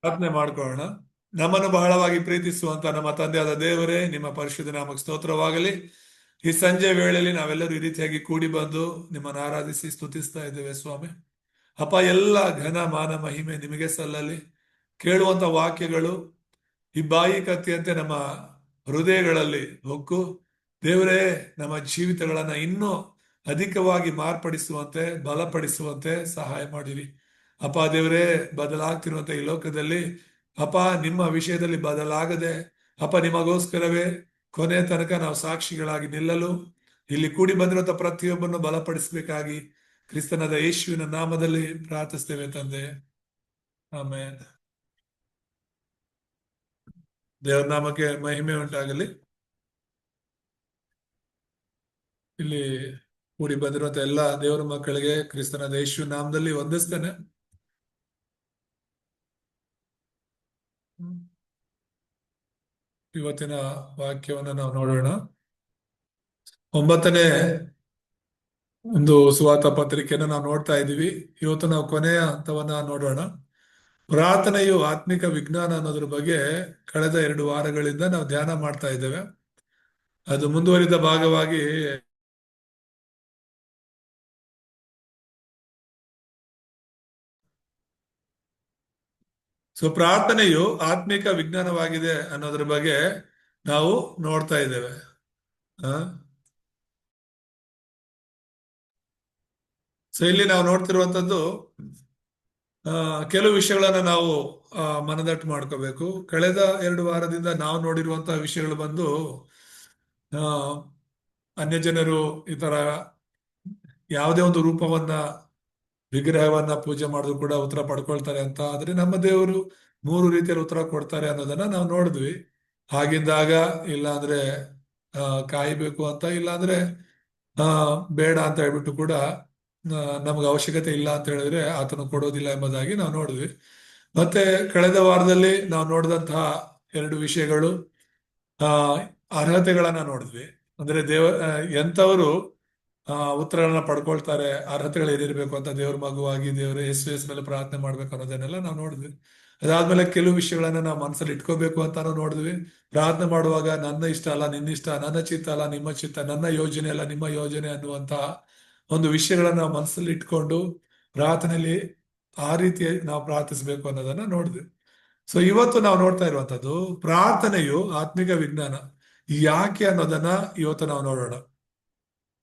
ಪ್ರಾರ್ಥನೆ ಮಾಡ್ಕೊಳ್ಳೋಣ. ನಮ್ಮನ್ನು ಬಹಳವಾಗಿ ಪ್ರೀತಿಸುವಂತ ನಮ್ಮ ತಂದೆಯಾದ ದೇವರೇ, ನಿಮ್ಮ ಪರಿಶುದ್ಧ ನಾಮಕ್ಕೆ ಸ್ತೋತ್ರವಾಗಲಿ. ಈ ಸಂಜೆ ವೇಳೆಯಲ್ಲಿ ನಾವೆಲ್ಲರೂ ಈ ರೀತಿಯಾಗಿ ಕೂಡಿ ಬಂದು ನಿಮ್ಮನ್ನು ಆರಾಧಿಸಿ ಸ್ತುತಿಸ್ತಾ ಇದ್ದೇವೆ ಸ್ವಾಮಿ. ಅಪ್ಪ, ಎಲ್ಲ ಘನ ಮಾನ ಮಹಿಮೆ ನಿಮಗೆ ಸಲ್ಲಲಿ. ಕೇಳುವಂತ ವಾಕ್ಯಗಳು ಈ ಬಾಯಿ ಕತ್ತಿಯಂತೆ ನಮ್ಮ ಹೃದಯಗಳಲ್ಲಿ ಹೊಕ್ಕು. ದೇವರೇ, ನಮ್ಮ ಜೀವಿತಗಳನ್ನ ಇನ್ನೂ ಅಧಿಕವಾಗಿ ಮಾರ್ಪಡಿಸುವಂತೆ, ಬಲಪಡಿಸುವಂತೆ ಸಹಾಯ ಮಾಡಿರಿ. ಅಪ್ಪ ದೇವರೇ, ಬದಲಾಗ್ತಿರುವಂತ ಈ ಲೋಕದಲ್ಲಿ, ಅಪ್ಪ, ನಿಮ್ಮ ವಿಷಯದಲ್ಲಿ ಬದಲಾಗದೆ, ಅಪ್ಪ, ನಿಮಗೋಸ್ಕರವೇ ಕೊನೆ ತನಕ ನಾವು ಸಾಕ್ಷಿಗಳಾಗಿ ನಿಲ್ಲಲು, ಇಲ್ಲಿ ಕೂಡಿ ಬಂದಿರುವಂತ ಪ್ರತಿಯೊಬ್ಬರನ್ನು ಬಲಪಡಿಸಬೇಕಾಗಿ ಕ್ರಿಸ್ತನಾದ ಯೇಸುವಿನ ನಾಮದಲ್ಲಿ ಪ್ರಾರ್ಥಿಸ್ತೇವೆ ತಂದೆ. ಆಮೇಲೆ ದೇವರ ನಾಮಕ್ಕೆ ಮಹಿಮೆ ಉಂಟಾಗಲಿ. ಇಲ್ಲಿ ಕೂಡಿ ಬಂದಿರುವಂತ ಎಲ್ಲ ದೇವರ ಮಕ್ಕಳಿಗೆ ಕ್ರಿಸ್ತನಾದ ಯೇಸು ನಾಮದಲ್ಲಿ ವಂದಿಸ್ತೇನೆ. ಇವತ್ತಿನ ವಾಕ್ಯವನ್ನು ನಾವು ನೋಡೋಣ. ಒಂಬತ್ತನೇ ಒಂದು ಸುವಾರ್ತ ಪತ್ರಿಕೆಯನ್ನು ನಾವು ನೋಡ್ತಾ ಇದ್ದೀವಿ. ಇವತ್ತು ನಾವು ಕೊನೆಯ ಹಂತವನ್ನ ನೋಡೋಣ. ಪ್ರಾರ್ಥನೆಯು ಆತ್ಮಿಕ ವಿಜ್ಞಾನ ಅನ್ನೋದ್ರ ಬಗ್ಗೆ ಕಳೆದ ಎರಡು ವಾರಗಳಿಂದ ನಾವು ಧ್ಯಾನ ಮಾಡ್ತಾ ಇದ್ದೇವೆ. ಅದು ಮುಂದುವರಿದ ಭಾಗವಾಗಿ ಸೊ ಪ್ರಾರ್ಥನೆಯು ಆತ್ಮಿಕ ವಿಜ್ಞಾನವಾಗಿದೆ ಅನ್ನೋದ್ರ ಬಗ್ಗೆ ನಾವು ನೋಡ್ತಾ ಇದ್ದೇವೆ. ಸೊ ಇಲ್ಲಿ ನಾವು ನೋಡ್ತಿರುವಂತದ್ದು ಕೆಲವು ವಿಷಯಗಳನ್ನ ನಾವು ಮನದಟ್ಟು ಮಾಡ್ಕೋಬೇಕು. ಕಳೆದ ಎರಡು ವಾರದಿಂದ ನಾವು ನೋಡಿರುವಂತಹ ವಿಷಯಗಳು ಬಂದು ಅನ್ಯ ಜನರು ಈ ತರ ಯಾವುದೇ ಒಂದು ರೂಪವನ್ನ ವಿಗ್ರಹವನ್ನ ಪೂಜೆ ಮಾಡಿದ್ರು ಕೂಡ ಉತ್ತರ ಪಡ್ಕೊಳ್ತಾರೆ ಅಂತ. ಆದ್ರೆ ನಮ್ಮ ದೇವರು ಮೂರು ರೀತಿಯಲ್ಲಿ ಉತ್ತರ ಕೊಡ್ತಾರೆ ಅನ್ನೋದನ್ನ ನಾವು ನೋಡಿದ್ವಿ. ಹಾಗಿದ್ದಾಗ ಇಲ್ಲ ಅಂದ್ರೆ ಕಾಯ್ಬೇಕು ಅಂತ ಇಲ್ಲ ಅಂದ್ರೆ ಬೇಡ ಅಂತ ಹೇಳ್ಬಿಟ್ಟು ಕೂಡ ನಮ್ಗೆ ಅವಶ್ಯಕತೆ ಇಲ್ಲ ಅಂತ ಹೇಳಿದ್ರೆ ಆತನು ಕೊಡೋದಿಲ್ಲ ಎಂಬುದಾಗಿ ನಾವು ನೋಡಿದ್ವಿ. ಮತ್ತೆ ಕಳೆದ ವಾರದಲ್ಲಿ ನಾವು ನೋಡಿದಂತಹ ಎರಡು ವಿಷಯಗಳು ಅರ್ಹತೆಗಳನ್ನ ನೋಡಿದ್ವಿ. ಅಂದ್ರೆ ದೇವ ಎಂತವರು ಆ ಉತ್ತರಗಳನ್ನ ಪಡ್ಕೊಳ್ತಾರೆ, ಅರ್ಹತೆಗಳು ಏನಿರ್ಬೇಕು ಅಂತ ದೇವ್ರ ಮಗುವಾಗಿ, ದೇವರ ಎಸ್ ಮೇಲೆ ಪ್ರಾರ್ಥನೆ ಮಾಡ್ಬೇಕು ಅನ್ನೋದನ್ನೆಲ್ಲ ನಾವು ನೋಡಿದ್ವಿ. ಅದಾದ್ಮೇಲೆ ಕೆಲವು ವಿಷಯಗಳನ್ನ ನಾವು ಮನಸ್ಸಲ್ಲಿ ಇಟ್ಕೋಬೇಕು ಅಂತ ನಾವು ನೋಡಿದ್ವಿ. ಪ್ರಾರ್ಥನೆ ಮಾಡುವಾಗ ನನ್ನ ಇಷ್ಟ ಅಲ್ಲ ನಿನ್ನ ಇಷ್ಟ ನನ್ನ ಚಿತ್ತ ಅಲ್ಲ, ನಿಮ್ಮ ಚಿತ್ತ, ನನ್ನ ಯೋಜನೆ ಅಲ್ಲ, ನಿಮ್ಮ ಯೋಜನೆ ಅನ್ನುವಂತಹ ಒಂದು ವಿಷಯಗಳನ್ನ ನಾವು ಮನಸ್ಸಲ್ಲಿ ಇಟ್ಕೊಂಡು ಪ್ರಾರ್ಥನೆಯಲ್ಲಿ ಆ ರೀತಿ ನಾವು ಪ್ರಾರ್ಥಿಸಬೇಕು ಅನ್ನೋದನ್ನ ನೋಡಿದ್ವಿ. ಸೊ ಇವತ್ತು ನಾವು ನೋಡ್ತಾ ಇರುವಂತದ್ದು ಪ್ರಾರ್ಥನೆಯು ಆತ್ಮಿಕ ವಿಜ್ಞಾನ. ಯಾಕೆ ಅನ್ನೋದನ್ನ ಇವತ್ತು ನಾವು ನೋಡೋಣ.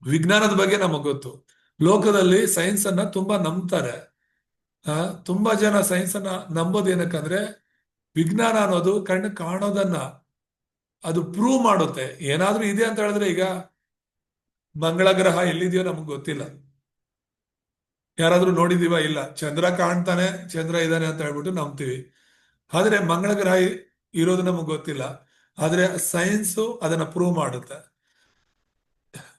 ವಿಜ್ಞಾನದ ಬಗ್ಗೆ ನಮಗ್ ಗೊತ್ತು. ಲೋಕದಲ್ಲಿ ಸೈನ್ಸ್ ಅನ್ನ ತುಂಬಾ ನಂಬ್ತಾರೆ. ಆ, ತುಂಬಾ ಜನ ಸೈನ್ಸ್ ಅನ್ನ ನಂಬೋದು ಏನಕ್ಕಂದ್ರೆ, ವಿಜ್ಞಾನ ಅನ್ನೋದು ಕಣ್ಣು ಕಾಣೋದನ್ನ ಅದು ಪ್ರೂವ್ ಮಾಡುತ್ತೆ. ಏನಾದ್ರೂ ಇದೆ ಅಂತ ಹೇಳಿದ್ರೆ ಈಗ ಮಂಗಳ ಗ್ರಹ ಎಲ್ಲಿದೆಯೋ ನಮಗ್ ಗೊತ್ತಿಲ್ಲ. ಯಾರಾದ್ರೂ ನೋಡಿದೀವ ಇಲ್ಲ. ಚಂದ್ರ ಕಾಣ್ತಾನೆ, ಚಂದ್ರ ಇದ್ದಾನೆ ಅಂತ ಹೇಳ್ಬಿಟ್ಟು ನಂಬ್ತೀವಿ. ಆದ್ರೆ ಮಂಗಳ ಗ್ರಹ ಇರೋದು ನಮಗ್ ಗೊತ್ತಿಲ್ಲ. ಆದ್ರೆ ಸೈನ್ಸ್ ಅದನ್ನ ಪ್ರೂವ್ ಮಾಡುತ್ತೆ.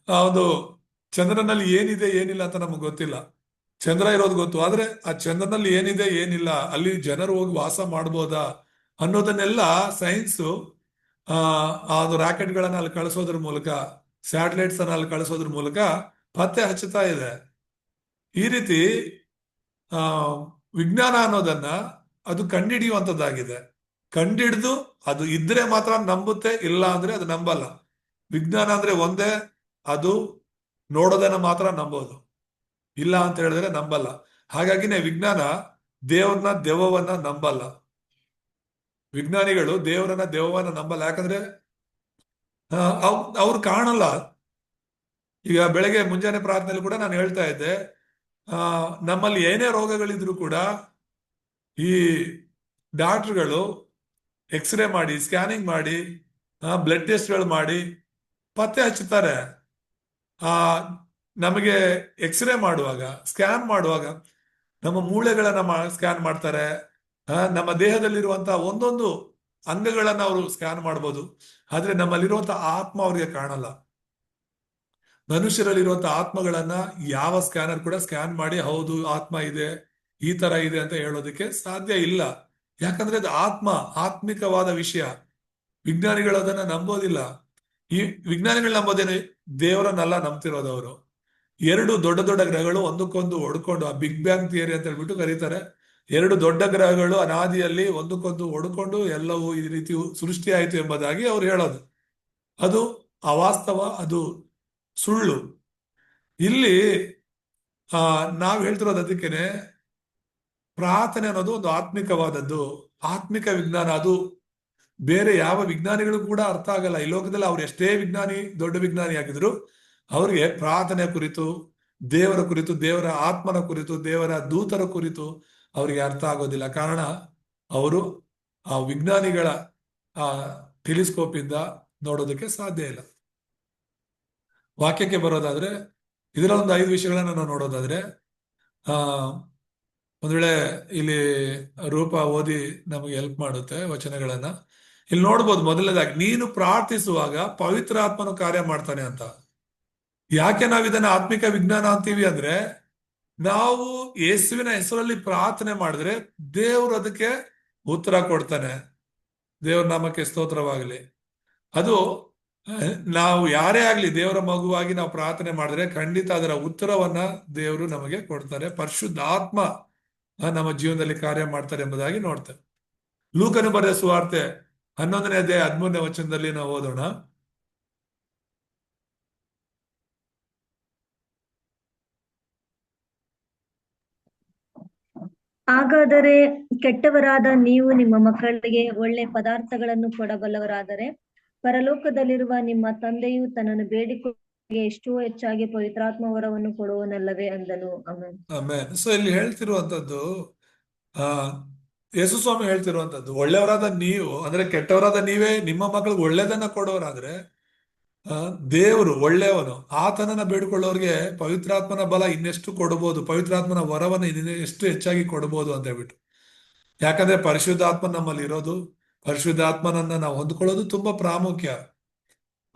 ಆ ಒಂದು ಚಂದ್ರನಲ್ಲಿ ಏನಿದೆ, ಏನಿಲ್ಲ ಅಂತ ನಮಗೆ ಗೊತ್ತಿಲ್ಲ. ಚಂದ್ರ ಇರೋದು ಗೊತ್ತು. ಆದ್ರೆ ಆ ಚಂದ್ರನಲ್ಲಿ ಏನಿದೆ, ಏನಿಲ್ಲ, ಅಲ್ಲಿ ಜನರು ಹೋಗಿ ವಾಸ ಮಾಡ್ಬೋದಾ ಅನ್ನೋದನ್ನೆಲ್ಲ ಸೈನ್ಸ್ ಆ ಅದು ರಾಕೆಟ್ಗಳನ್ನ ಅಲ್ಲಿ ಕಳಿಸೋದ್ರ ಮೂಲಕ ಸ್ಯಾಟಲೈಟ್ಸ್ ಅನ್ನ ಅಲ್ಲಿ ಕಳಿಸೋದ್ರ ಮೂಲಕ ಪತ್ತೆ ಹಚ್ಚುತ್ತಾ ಇದೆ. ಈ ರೀತಿ, ಆ, ವಿಜ್ಞಾನ ಅನ್ನೋದನ್ನ ಅದು ಕಂಡಿಡಿಯುವಂಥದ್ದಾಗಿದೆ. ಕಂಡಿಡಿದು ಅದು ಇದ್ರೆ ಮಾತ್ರ ನಂಬುತ್ತೆ, ಇಲ್ಲ ಅಂದ್ರೆ ಅದು ನಂಬಲ್ಲ. ವಿಜ್ಞಾನ ಅಂದ್ರೆ ಒಂದೇ ಅದು ನೋಡೋದನ್ನ ಮಾತ್ರ ನಂಬೋದು. ಇಲ್ಲ ಅಂತ ಹೇಳಿದ್ರೆ ನಂಬಲ್ಲ. ಹಾಗಾಗಿನೇ ವಿಜ್ಞಾನ ದೇವ್ರನ್ನ ದೆವ್ವವನ್ನ ನಂಬಲ್ಲ. ವಿಜ್ಞಾನಿಗಳು ದೇವರನ್ನ ದೆವ್ವವನ್ನ ನಂಬಲ್ಲ. ಯಾಕಂದ್ರೆ ಅವ್ರು ಕಾಣಲ್ಲ. ಈಗ ಬೆಳಗ್ಗೆ ಮುಂಜಾನೆ ಪ್ರಾರ್ಥನೆಯಲ್ಲಿ ಕೂಡ ನಾನು ಹೇಳ್ತಾ ಇದ್ದೆ ನಮ್ಮಲ್ಲಿ ಏನೇ ರೋಗಗಳಿದ್ರು ಕೂಡ ಈ ಡಾಕ್ಟರ್ಗಳು ಎಕ್ಸ್ರೇ ಮಾಡಿ, ಸ್ಕ್ಯಾನಿಂಗ್ ಮಾಡಿ ಬ್ಲಡ್ ಟೆಸ್ಟ್ಗಳು ಮಾಡಿ, ಪತ್ತೆ ಹಚ್ಚುತ್ತಾರೆ. ಆ, ನಮಗೆ ಎಕ್ಸ್ರೇ ಮಾಡುವಾಗ ಸ್ಕ್ಯಾನ್ ಮಾಡುವಾಗ ನಮ್ಮ ಮೂಳೆಗಳನ್ನ ಸ್ಕ್ಯಾನ್ ಮಾಡ್ತಾರೆ. ನಮ್ಮ ದೇಹದಲ್ಲಿರುವಂತಹ ಒಂದೊಂದು ಅಂಗಗಳನ್ನ ಅವರು ಸ್ಕ್ಯಾನ್ ಮಾಡ್ಬೋದು. ಆದ್ರೆ ನಮ್ಮಲ್ಲಿರುವಂತಹ ಆತ್ಮ ಅವ್ರಿಗೆ ಕಾಣಲ್ಲ. ಮನುಷ್ಯರಲ್ಲಿರುವಂತಹ ಆತ್ಮಗಳನ್ನ ಯಾವ ಸ್ಕ್ಯಾನರ್ ಕೂಡ ಸ್ಕ್ಯಾನ್ ಮಾಡಿ, ಹೌದು, ಆತ್ಮ ಇದೆ, ಈ ತರ ಇದೆ ಅಂತ ಹೇಳೋದಕ್ಕೆ ಸಾಧ್ಯ ಇಲ್ಲ. ಯಾಕಂದ್ರೆ ಅದು ಆತ್ಮ, ಆತ್ಮಿಕವಾದ ವಿಷಯ. ವಿಜ್ಞಾನಿಗಳು ಅದನ್ನ ನಂಬೋದಿಲ್ಲ. ಈ ವಿಜ್ಞಾನಿಗಳು ನಂಬೋದೇನೆ? ದೇವರನ್ನೆಲ್ಲ ನಂಬ್ತಿರೋದವರು ಎರಡು ದೊಡ್ಡ ದೊಡ್ಡ ಗ್ರಹಗಳು ಒಂದಕ್ಕೊಂದು ಹೊಡ್ಕೊಂಡು, ಆ ಬಿಗ್ ಬ್ಯಾಂಗ್ ಥಿಯರಿ ಅಂತ ಹೇಳ್ಬಿಟ್ಟು ಕರೀತಾರೆ. ಎರಡು ದೊಡ್ಡ ಗ್ರಹಗಳು ಅನಾದಿಯಲ್ಲಿ ಒಂದಕ್ಕೊಂದು ಹೊಡ್ಕೊಂಡು ಎಲ್ಲವೂ ಈ ರೀತಿ ಸೃಷ್ಟಿ ಆಯಿತು ಎಂಬುದಾಗಿ ಅವ್ರು ಹೇಳೋದು. ಅದು ಅವಾಸ್ತವ, ಅದು ಸುಳ್ಳು. ಇಲ್ಲಿ, ಆ, ನಾವು ಹೇಳ್ತಿರೋದು ಅದಕ್ಕೇನೆ, ಪ್ರಾರ್ಥನೆ ಅನ್ನೋದು ಒಂದು ಆತ್ಮಿಕವಾದದ್ದು. ಆತ್ಮಿಕ ವಿಜ್ಞಾನ ಅದು ಬೇರೆ ಯಾವ ವಿಜ್ಞಾನಿಗಳು ಕೂಡ ಅರ್ಥ ಆಗಲ್ಲ. ಈ ಲೋಕದಲ್ಲಿ ಅವ್ರು ಎಷ್ಟೇ ವಿಜ್ಞಾನಿ, ದೊಡ್ಡ ವಿಜ್ಞಾನಿ ಆಗಿದ್ರು, ಅವ್ರಿಗೆ ಪ್ರಾರ್ಥನೆ ಕುರಿತು, ದೇವರ ಕುರಿತು, ದೇವರ ಆತ್ಮನ ಕುರಿತು, ದೇವರ ದೂತರ ಕುರಿತು ಅವರಿಗೆ ಅರ್ಥ ಆಗೋದಿಲ್ಲ. ಕಾರಣ, ಅವರು ಆ ವಿಜ್ಞಾನಿಗಳ, ಆ ಟೆಲಿಸ್ಕೋಪ್ ಇಂದ ನೋಡೋದಕ್ಕೆ ಸಾಧ್ಯ ಇಲ್ಲ. ವಾಕ್ಯಕ್ಕೆ ಬರೋದಾದ್ರೆ ಇದರ ಒಂದು ಐದು ವಿಷಯಗಳನ್ನ ನಾವು ನೋಡೋದಾದ್ರೆ, ಆ, ಒಂದ್ ವೇಳೆ ಇಲ್ಲಿ ರೂಪ ಓದಿ ನಮಗೆ ಹೆಲ್ಪ್ ಮಾಡುತ್ತೆ ವಚನಗಳನ್ನ. ಇಲ್ಲಿ ನೋಡ್ಬೋದು ಮೊದಲನೇದಾಗಿ, ನೀನು ಪ್ರಾರ್ಥಿಸುವಾಗ ಪವಿತ್ರ ಆತ್ಮನು ಕಾರ್ಯ ಮಾಡ್ತಾನೆ ಅಂತ. ಯಾಕೆ ನಾವು ಇದನ್ನ ಆತ್ಮಿಕ ವಿಜ್ಞಾನ ಅಂತೀವಿ ಅಂದ್ರೆ, ನಾವು ಯೇಸುವಿನ ಹೆಸರಲ್ಲಿ ಪ್ರಾರ್ಥನೆ ಮಾಡಿದ್ರೆ ದೇವ್ರು ಅದಕ್ಕೆ ಉತ್ತರ ಕೊಡ್ತಾನೆ. ದೇವ್ರ ನಾಮಕ್ಕೆ ಸ್ತೋತ್ರವಾಗಲಿ. ಅದು ನಾವು ಯಾರೇ ಆಗ್ಲಿ ದೇವರ ಮಗುವಾಗಿ ನಾವು ಪ್ರಾರ್ಥನೆ ಮಾಡಿದ್ರೆ ಖಂಡಿತ ಅದರ ಉತ್ತರವನ್ನ ದೇವರು ನಮಗೆ ಕೊಡ್ತಾರೆ. ಪರಿಶುದ್ಧ ಆತ್ಮ ನಮ್ಮ ಜೀವನದಲ್ಲಿ ಕಾರ್ಯ ಮಾಡ್ತಾರೆ ಎಂಬುದಾಗಿ ನೋಡ್ತೇವೆ. ಲೂಕನು ಬರೆದ ಸುವಾರ್ತೆ ಹನ್ನೊಂದನೇ ಅಧ್ಯಾಯ ಹದಿಮೂರನೇ ವಚನದಲ್ಲಿ ನಾವು ಓದೋಣ. ಹಾಗಾದರೆ ಕೆಟ್ಟವರಾದ ನೀವು ನಿಮ್ಮ ಮಕ್ಕಳಿಗೆ ಒಳ್ಳೆ ಪದಾರ್ಥಗಳನ್ನು ಕೊಡಬಲ್ಲವರಾದರೆ ಪರಲೋಕದಲ್ಲಿರುವ ನಿಮ್ಮ ತಂದೆಯು ತನ್ನನ್ನು ಬೇಡಿಕೊಳ್ಳೆ ಎಷ್ಟೋ ಹೆಚ್ಚಾಗಿ ಪವಿತ್ರಾತ್ಮ ವರವನ್ನು ಕೊಡುವನಲ್ಲವೇ ಅಂದನು. ಆಮೇಲೆ ಸೊ ಇಲ್ಲಿ ಹೇಳ್ತಿರುವಂತದ್ದು ಆ ಯೇಸು ಸ್ವಾಮಿ ಹೇಳ್ತಿರುವಂತದ್ದು, ಒಳ್ಳೆಯವರಾದ ನೀವು, ಅಂದ್ರೆ ಕೆಟ್ಟವರಾದ ನೀವೇ ನಿಮ್ಮ ಮಕ್ಕಳಿಗೆ ಒಳ್ಳೇದನ್ನ ಕೊಡೋರಾದ್ರೆ ದೇವರು ಒಳ್ಳೆಯವನು, ಆತನನ್ನ ಬೇಡ್ಕೊಳ್ಳೋರ್ಗೆ ಪವಿತ್ರಾತ್ಮನ ಬಲ ಇನ್ನೆಷ್ಟು ಕೊಡಬಹುದು ಪವಿತ್ರಾತ್ಮನ ವರವನ್ನು ಇನ್ನೆಷ್ಟು ಹೆಚ್ಚಾಗಿ ಕೊಡಬಹುದು ಅಂತ ಹೇಳ್ಬಿಟ್ಟು. ಯಾಕಂದ್ರೆ ಪರಿಶುದ್ಧಾತ್ಮ ನಮ್ಮಲ್ಲಿ ಇರೋದು, ಪರಿಶುದ್ಧಾತ್ಮನನ್ನ ನಾವು ಹೊಂದ್ಕೊಳ್ಳೋದು ತುಂಬಾ ಪ್ರಾಮುಖ್ಯ.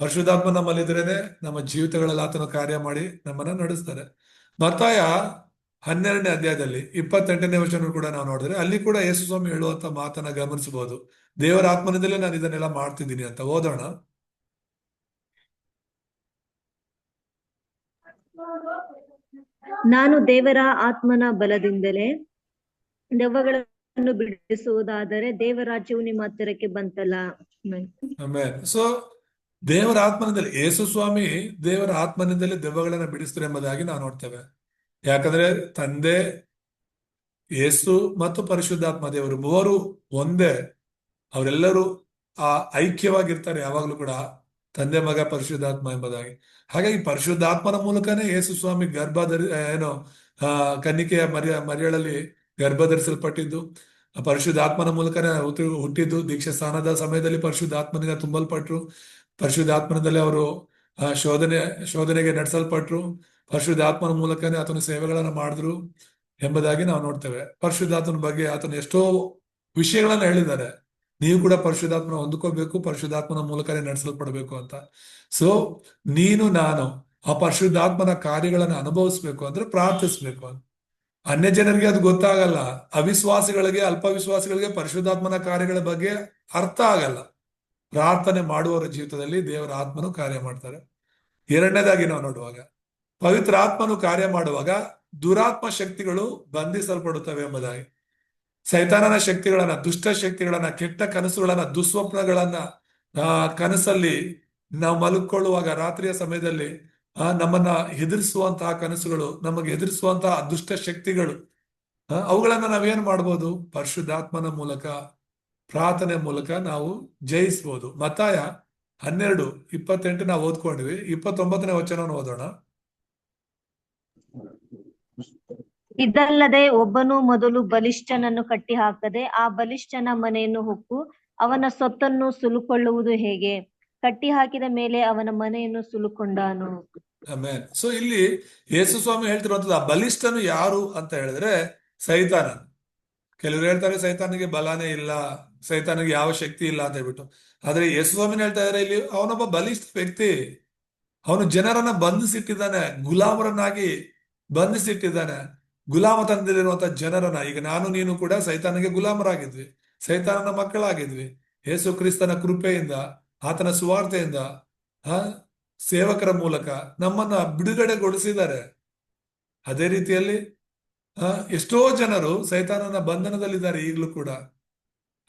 ಪರಿಶುದ್ಧಾತ್ಮ ನಮ್ಮಲ್ಲಿ ಇದ್ರೇನೆ ನಮ್ಮ ಜೀವಿತಗಳಲ್ಲಿ ಆತನ ಕಾರ್ಯ ಮಾಡಿ ನಮ್ಮನ್ನ ನಡೆಸ್ತಾರೆ. ಮತ್ತಾಯ ಹನ್ನೆರಡನೇ ಅಧ್ಯಾಯದಲ್ಲಿ ಇಪ್ಪತ್ತೆಂಟನೇ ವಚನ ಕೂಡ ನಾವು ನೋಡಿದ್ರೆ ಅಲ್ಲಿ ಕೂಡ ಯೇಸು ಸ್ವಾಮಿ ಹೇಳುವಂತ ಮಾತನ್ನ ಗಮನಿಸಬಹುದು. ದೇವರ ಆತ್ಮನದಲ್ಲೇ ನಾನು ಇದನ್ನೆಲ್ಲ ಮಾಡ್ತಿದ್ದೀನಿ ಅಂತ ಓದೋಣ. ನಾನು ದೇವರ ಆತ್ಮನ ಬಲದಿಂದಲೇ ದೆವ್ವಗಳನ್ನು ಬಿಡಿಸುವುದಾದರೆ ದೇವರಾಜ್ಯವು ನಿಮ್ಮ ಹತ್ತಿರಕ್ಕೆ ಬಂತಲ್ಲ. ಸೊ ದೇವರ ಆತ್ಮನದಲ್ಲಿ ಯೇಸು ಸ್ವಾಮಿ ದೇವರ ಆತ್ಮನದಲ್ಲಿ ದೆವ್ವಗಳನ್ನ ಬಿಡಿಸ್ತಾರೆ ಎಂಬುದಾಗಿ ನಾವು ನೋಡ್ತೇವೆ. ಯಾಕಂದ್ರೆ ತಂದೆ ಯೇಸು ಮತ್ತು ಪರಿಶುದ್ಧಾತ್ಮ ದೇವರು ಮೂವರು ಒಂದೇ, ಅವರೆಲ್ಲರೂ ಆ ಐಕ್ಯವಾಗಿರ್ತಾರೆ, ಯಾವಾಗಲೂ ಕೂಡ ತಂದೆ ಮಗ ಪರಿಶುದ್ಧಾತ್ಮ ಎಂಬುದಾಗಿ. ಹಾಗಾಗಿ ಪರಿಶುದ್ಧಾತ್ಮನ ಮೂಲಕನೇ ಯೇಸು ಸ್ವಾಮಿ ಗರ್ಭ ಧರಿ ಏನು ಕನ್ನಿಕೆಯ ಮರಿಯ ಮರಿಯಳಲ್ಲಿ ಗರ್ಭ ಧರಿಸಲ್ಪಟ್ಟಿದ್ದು ಪರಿಶುದ್ಧಾತ್ಮನ ಮೂಲಕನೇ ಹುಟ್ಟಿ, ಹುಟ್ಟಿದ್ದು. ದೀಕ್ಷಾ ಸ್ಥಾನದ ಸಮಯದಲ್ಲಿ ಪರಿಶುದ್ಧಾತ್ಮನಿಂದ ತುಂಬಲ್ಪಟ್ರು. ಪರಿಶುದ್ಧಾತ್ಮನದಲ್ಲಿ ಅವರು ಶೋಧನೆ, ಶೋಧನೆಗೆ ನಡೆಸಲ್ಪಟ್ರು. ಪರಿಶುದ್ಧಾತ್ಮನ ಮೂಲಕನೇ ಆತನ ಸೇವೆಗಳನ್ನ ಮಾಡಿದ್ರು ಎಂಬುದಾಗಿ ನಾವು ನೋಡ್ತೇವೆ. ಪರಿಶುದ್ಧಾತ್ಮನ ಬಗ್ಗೆ ಆತನ ಎಷ್ಟೋ ವಿಷಯಗಳನ್ನ ಹೇಳಿದ್ದಾರೆ. ನೀವು ಕೂಡ ಪರಿಶುದ್ಧಾತ್ಮನ ಹೊಂದ್ಕೋಬೇಕು, ಪರಿಶುದ್ಧಾತ್ಮನ ಮೂಲಕನೇ ನಡೆಸಲ್ಪಡಬೇಕು ಅಂತ. ಸೊ ನೀನು, ನಾನು ಆ ಪರಿಶುದ್ಧಾತ್ಮನ ಕಾರ್ಯಗಳನ್ನ ಅನುಭವಿಸ್ಬೇಕು ಅಂದ್ರೆ ಪ್ರಾರ್ಥಿಸ್ಬೇಕು ಅಂತ. ಅನ್ಯ ಜನರಿಗೆ ಅದು ಗೊತ್ತಾಗಲ್ಲ. ಅವಿಶ್ವಾಸಿಗಳಿಗೆ, ಅಲ್ಪವಿಶ್ವಾಸಿಗಳಿಗೆ ಪರಿಶುದ್ಧಾತ್ಮನ ಕಾರ್ಯಗಳ ಬಗ್ಗೆ ಅರ್ಥ ಆಗಲ್ಲ. ಪ್ರಾರ್ಥನೆ ಮಾಡುವವರ ಜೀವಿತದಲ್ಲಿ ದೇವರ ಆತ್ಮನು ಕಾರ್ಯ ಮಾಡ್ತಾರೆ. ಎರಡನೇದಾಗಿ ನಾವು ನೋಡುವಾಗ ಪವಿತ್ರ ಆತ್ಮನು ಕಾರ್ಯ ಮಾಡುವಾಗ ದುರಾತ್ಮ ಶಕ್ತಿಗಳು ಬಂಧಿಸಲ್ಪಡುತ್ತವೆ ಎಂಬುದಾಗಿ. ಸೈತಾನನ ಶಕ್ತಿಗಳನ್ನ, ದುಷ್ಟ ಶಕ್ತಿಗಳನ್ನ, ಕೆಟ್ಟ ಕನಸುಗಳನ್ನ, ದುಸ್ವಪ್ನಗಳನ್ನ ಕನಸಲ್ಲಿ ನಾವು ಮಲ್ಕೊಳ್ಳುವಾಗ ರಾತ್ರಿಯ ಸಮಯದಲ್ಲಿ, ಆ, ನಮ್ಮನ್ನ ಹೆದರಿಸುವಂತಹ ಕನಸುಗಳು, ನಮಗೆ ಹೆದರಿಸುವಂತಹ ದುಷ್ಟ ಶಕ್ತಿಗಳು ಅವುಗಳನ್ನ ನಾವೇನ್ ಮಾಡ್ಬೋದು? ಪರಿಶುದ್ಧಾತ್ಮನ ಮೂಲಕ, ಪ್ರಾರ್ಥನೆ ಮೂಲಕ ನಾವು ಜಯಿಸ್ಬೋದು. ಮತಾಯ ಹನ್ನೆರಡು, ಇಪ್ಪತ್ತೆಂಟು ನಾವು ಓದ್ಕೊಂಡ್ವಿ. ಇಪ್ಪತ್ತೊಂಬತ್ತನೇ ವಚನವನ್ನು ಓದೋಣ. ಇದಲ್ಲದೆ ಒಬ್ಬನು ಮೊದಲು ಬಲಿಷ್ಠನನ್ನು ಕಟ್ಟಿ ಹಾಕದೆ ಆ ಬಲಿಷ್ಠನ ಮನೆಯನ್ನು ಹೊಕ್ಕು, ಅವನ ಸೊತ್ತನ್ನು ಸುಲುಕೊಳ್ಳುವುದು ಹೇಗೆ? ಕಟ್ಟಿ ಹಾಕಿದ ಮೇಲೆ ಅವನ ಮನೆಯನ್ನು ಸುಲುಕೊಂಡಾನು. ಸೊ ಇಲ್ಲಿ ಯೇಸು ಸ್ವಾಮಿ ಹೇಳ್ತಿರುವಂತದ್ದು ಆ ಬಲಿಷ್ಠನು ಯಾರು ಅಂತ ಹೇಳಿದ್ರೆ ಸೈತಾನ ಕೆಲವರು ಹೇಳ್ತಾರೆ, ಸೈತಾನಿಗೆ ಬಲಾನೇ ಇಲ್ಲ, ಸೈತಾನಿಗೆ ಯಾವ ಶಕ್ತಿ ಇಲ್ಲ ಅಂತ ಹೇಳ್ಬಿಟ್ಟು. ಆದ್ರೆ ಯೇಸು ಸ್ವಾಮಿನ ಹೇಳ್ತಾ ಇದಾರೆ ಇಲ್ಲಿ? ಅವನೊಬ್ಬ ಬಲಿಷ್ಠ ವ್ಯಕ್ತಿ. ಅವನು ಜನರನ್ನ ಬಂಧಿಸಿಟ್ಟಿದ್ದಾನೆ, ಗುಲಾಮರನ್ನಾಗಿ ಬಂಧಿಸಿಟ್ಟಿದ್ದಾನೆ. ಗುಲಾಮತನದಲ್ಲಿರುವಂತ ಜನರನ್ನ, ಈಗ ನಾನು ನೀನು ಕೂಡ ಸೈತಾನಿಗೆ ಗುಲಾಮರಾಗಿದ್ವಿ. ಸೈತಾನನ ಮಕ್ಕಳಾಗಿದ್ವಿ. ಯೇಸು ಕ್ರಿಸ್ತನ ಕೃಪೆಯಿಂದ, ಆತನ ಸುವಾರ್ತೆಯಿಂದ, ಆ, ಸೇವಕರ ಮೂಲಕ ನಮ್ಮನ್ನ ಬಿಡುಗಡೆಗೊಳಿಸಿದ್ದಾರೆ. ಅದೇ ರೀತಿಯಲ್ಲಿ ಎಷ್ಟೋ ಜನರು ಸೈತಾನನ ಬಂಧನದಲ್ಲಿದ್ದಾರೆ ಈಗಲೂ ಕೂಡ.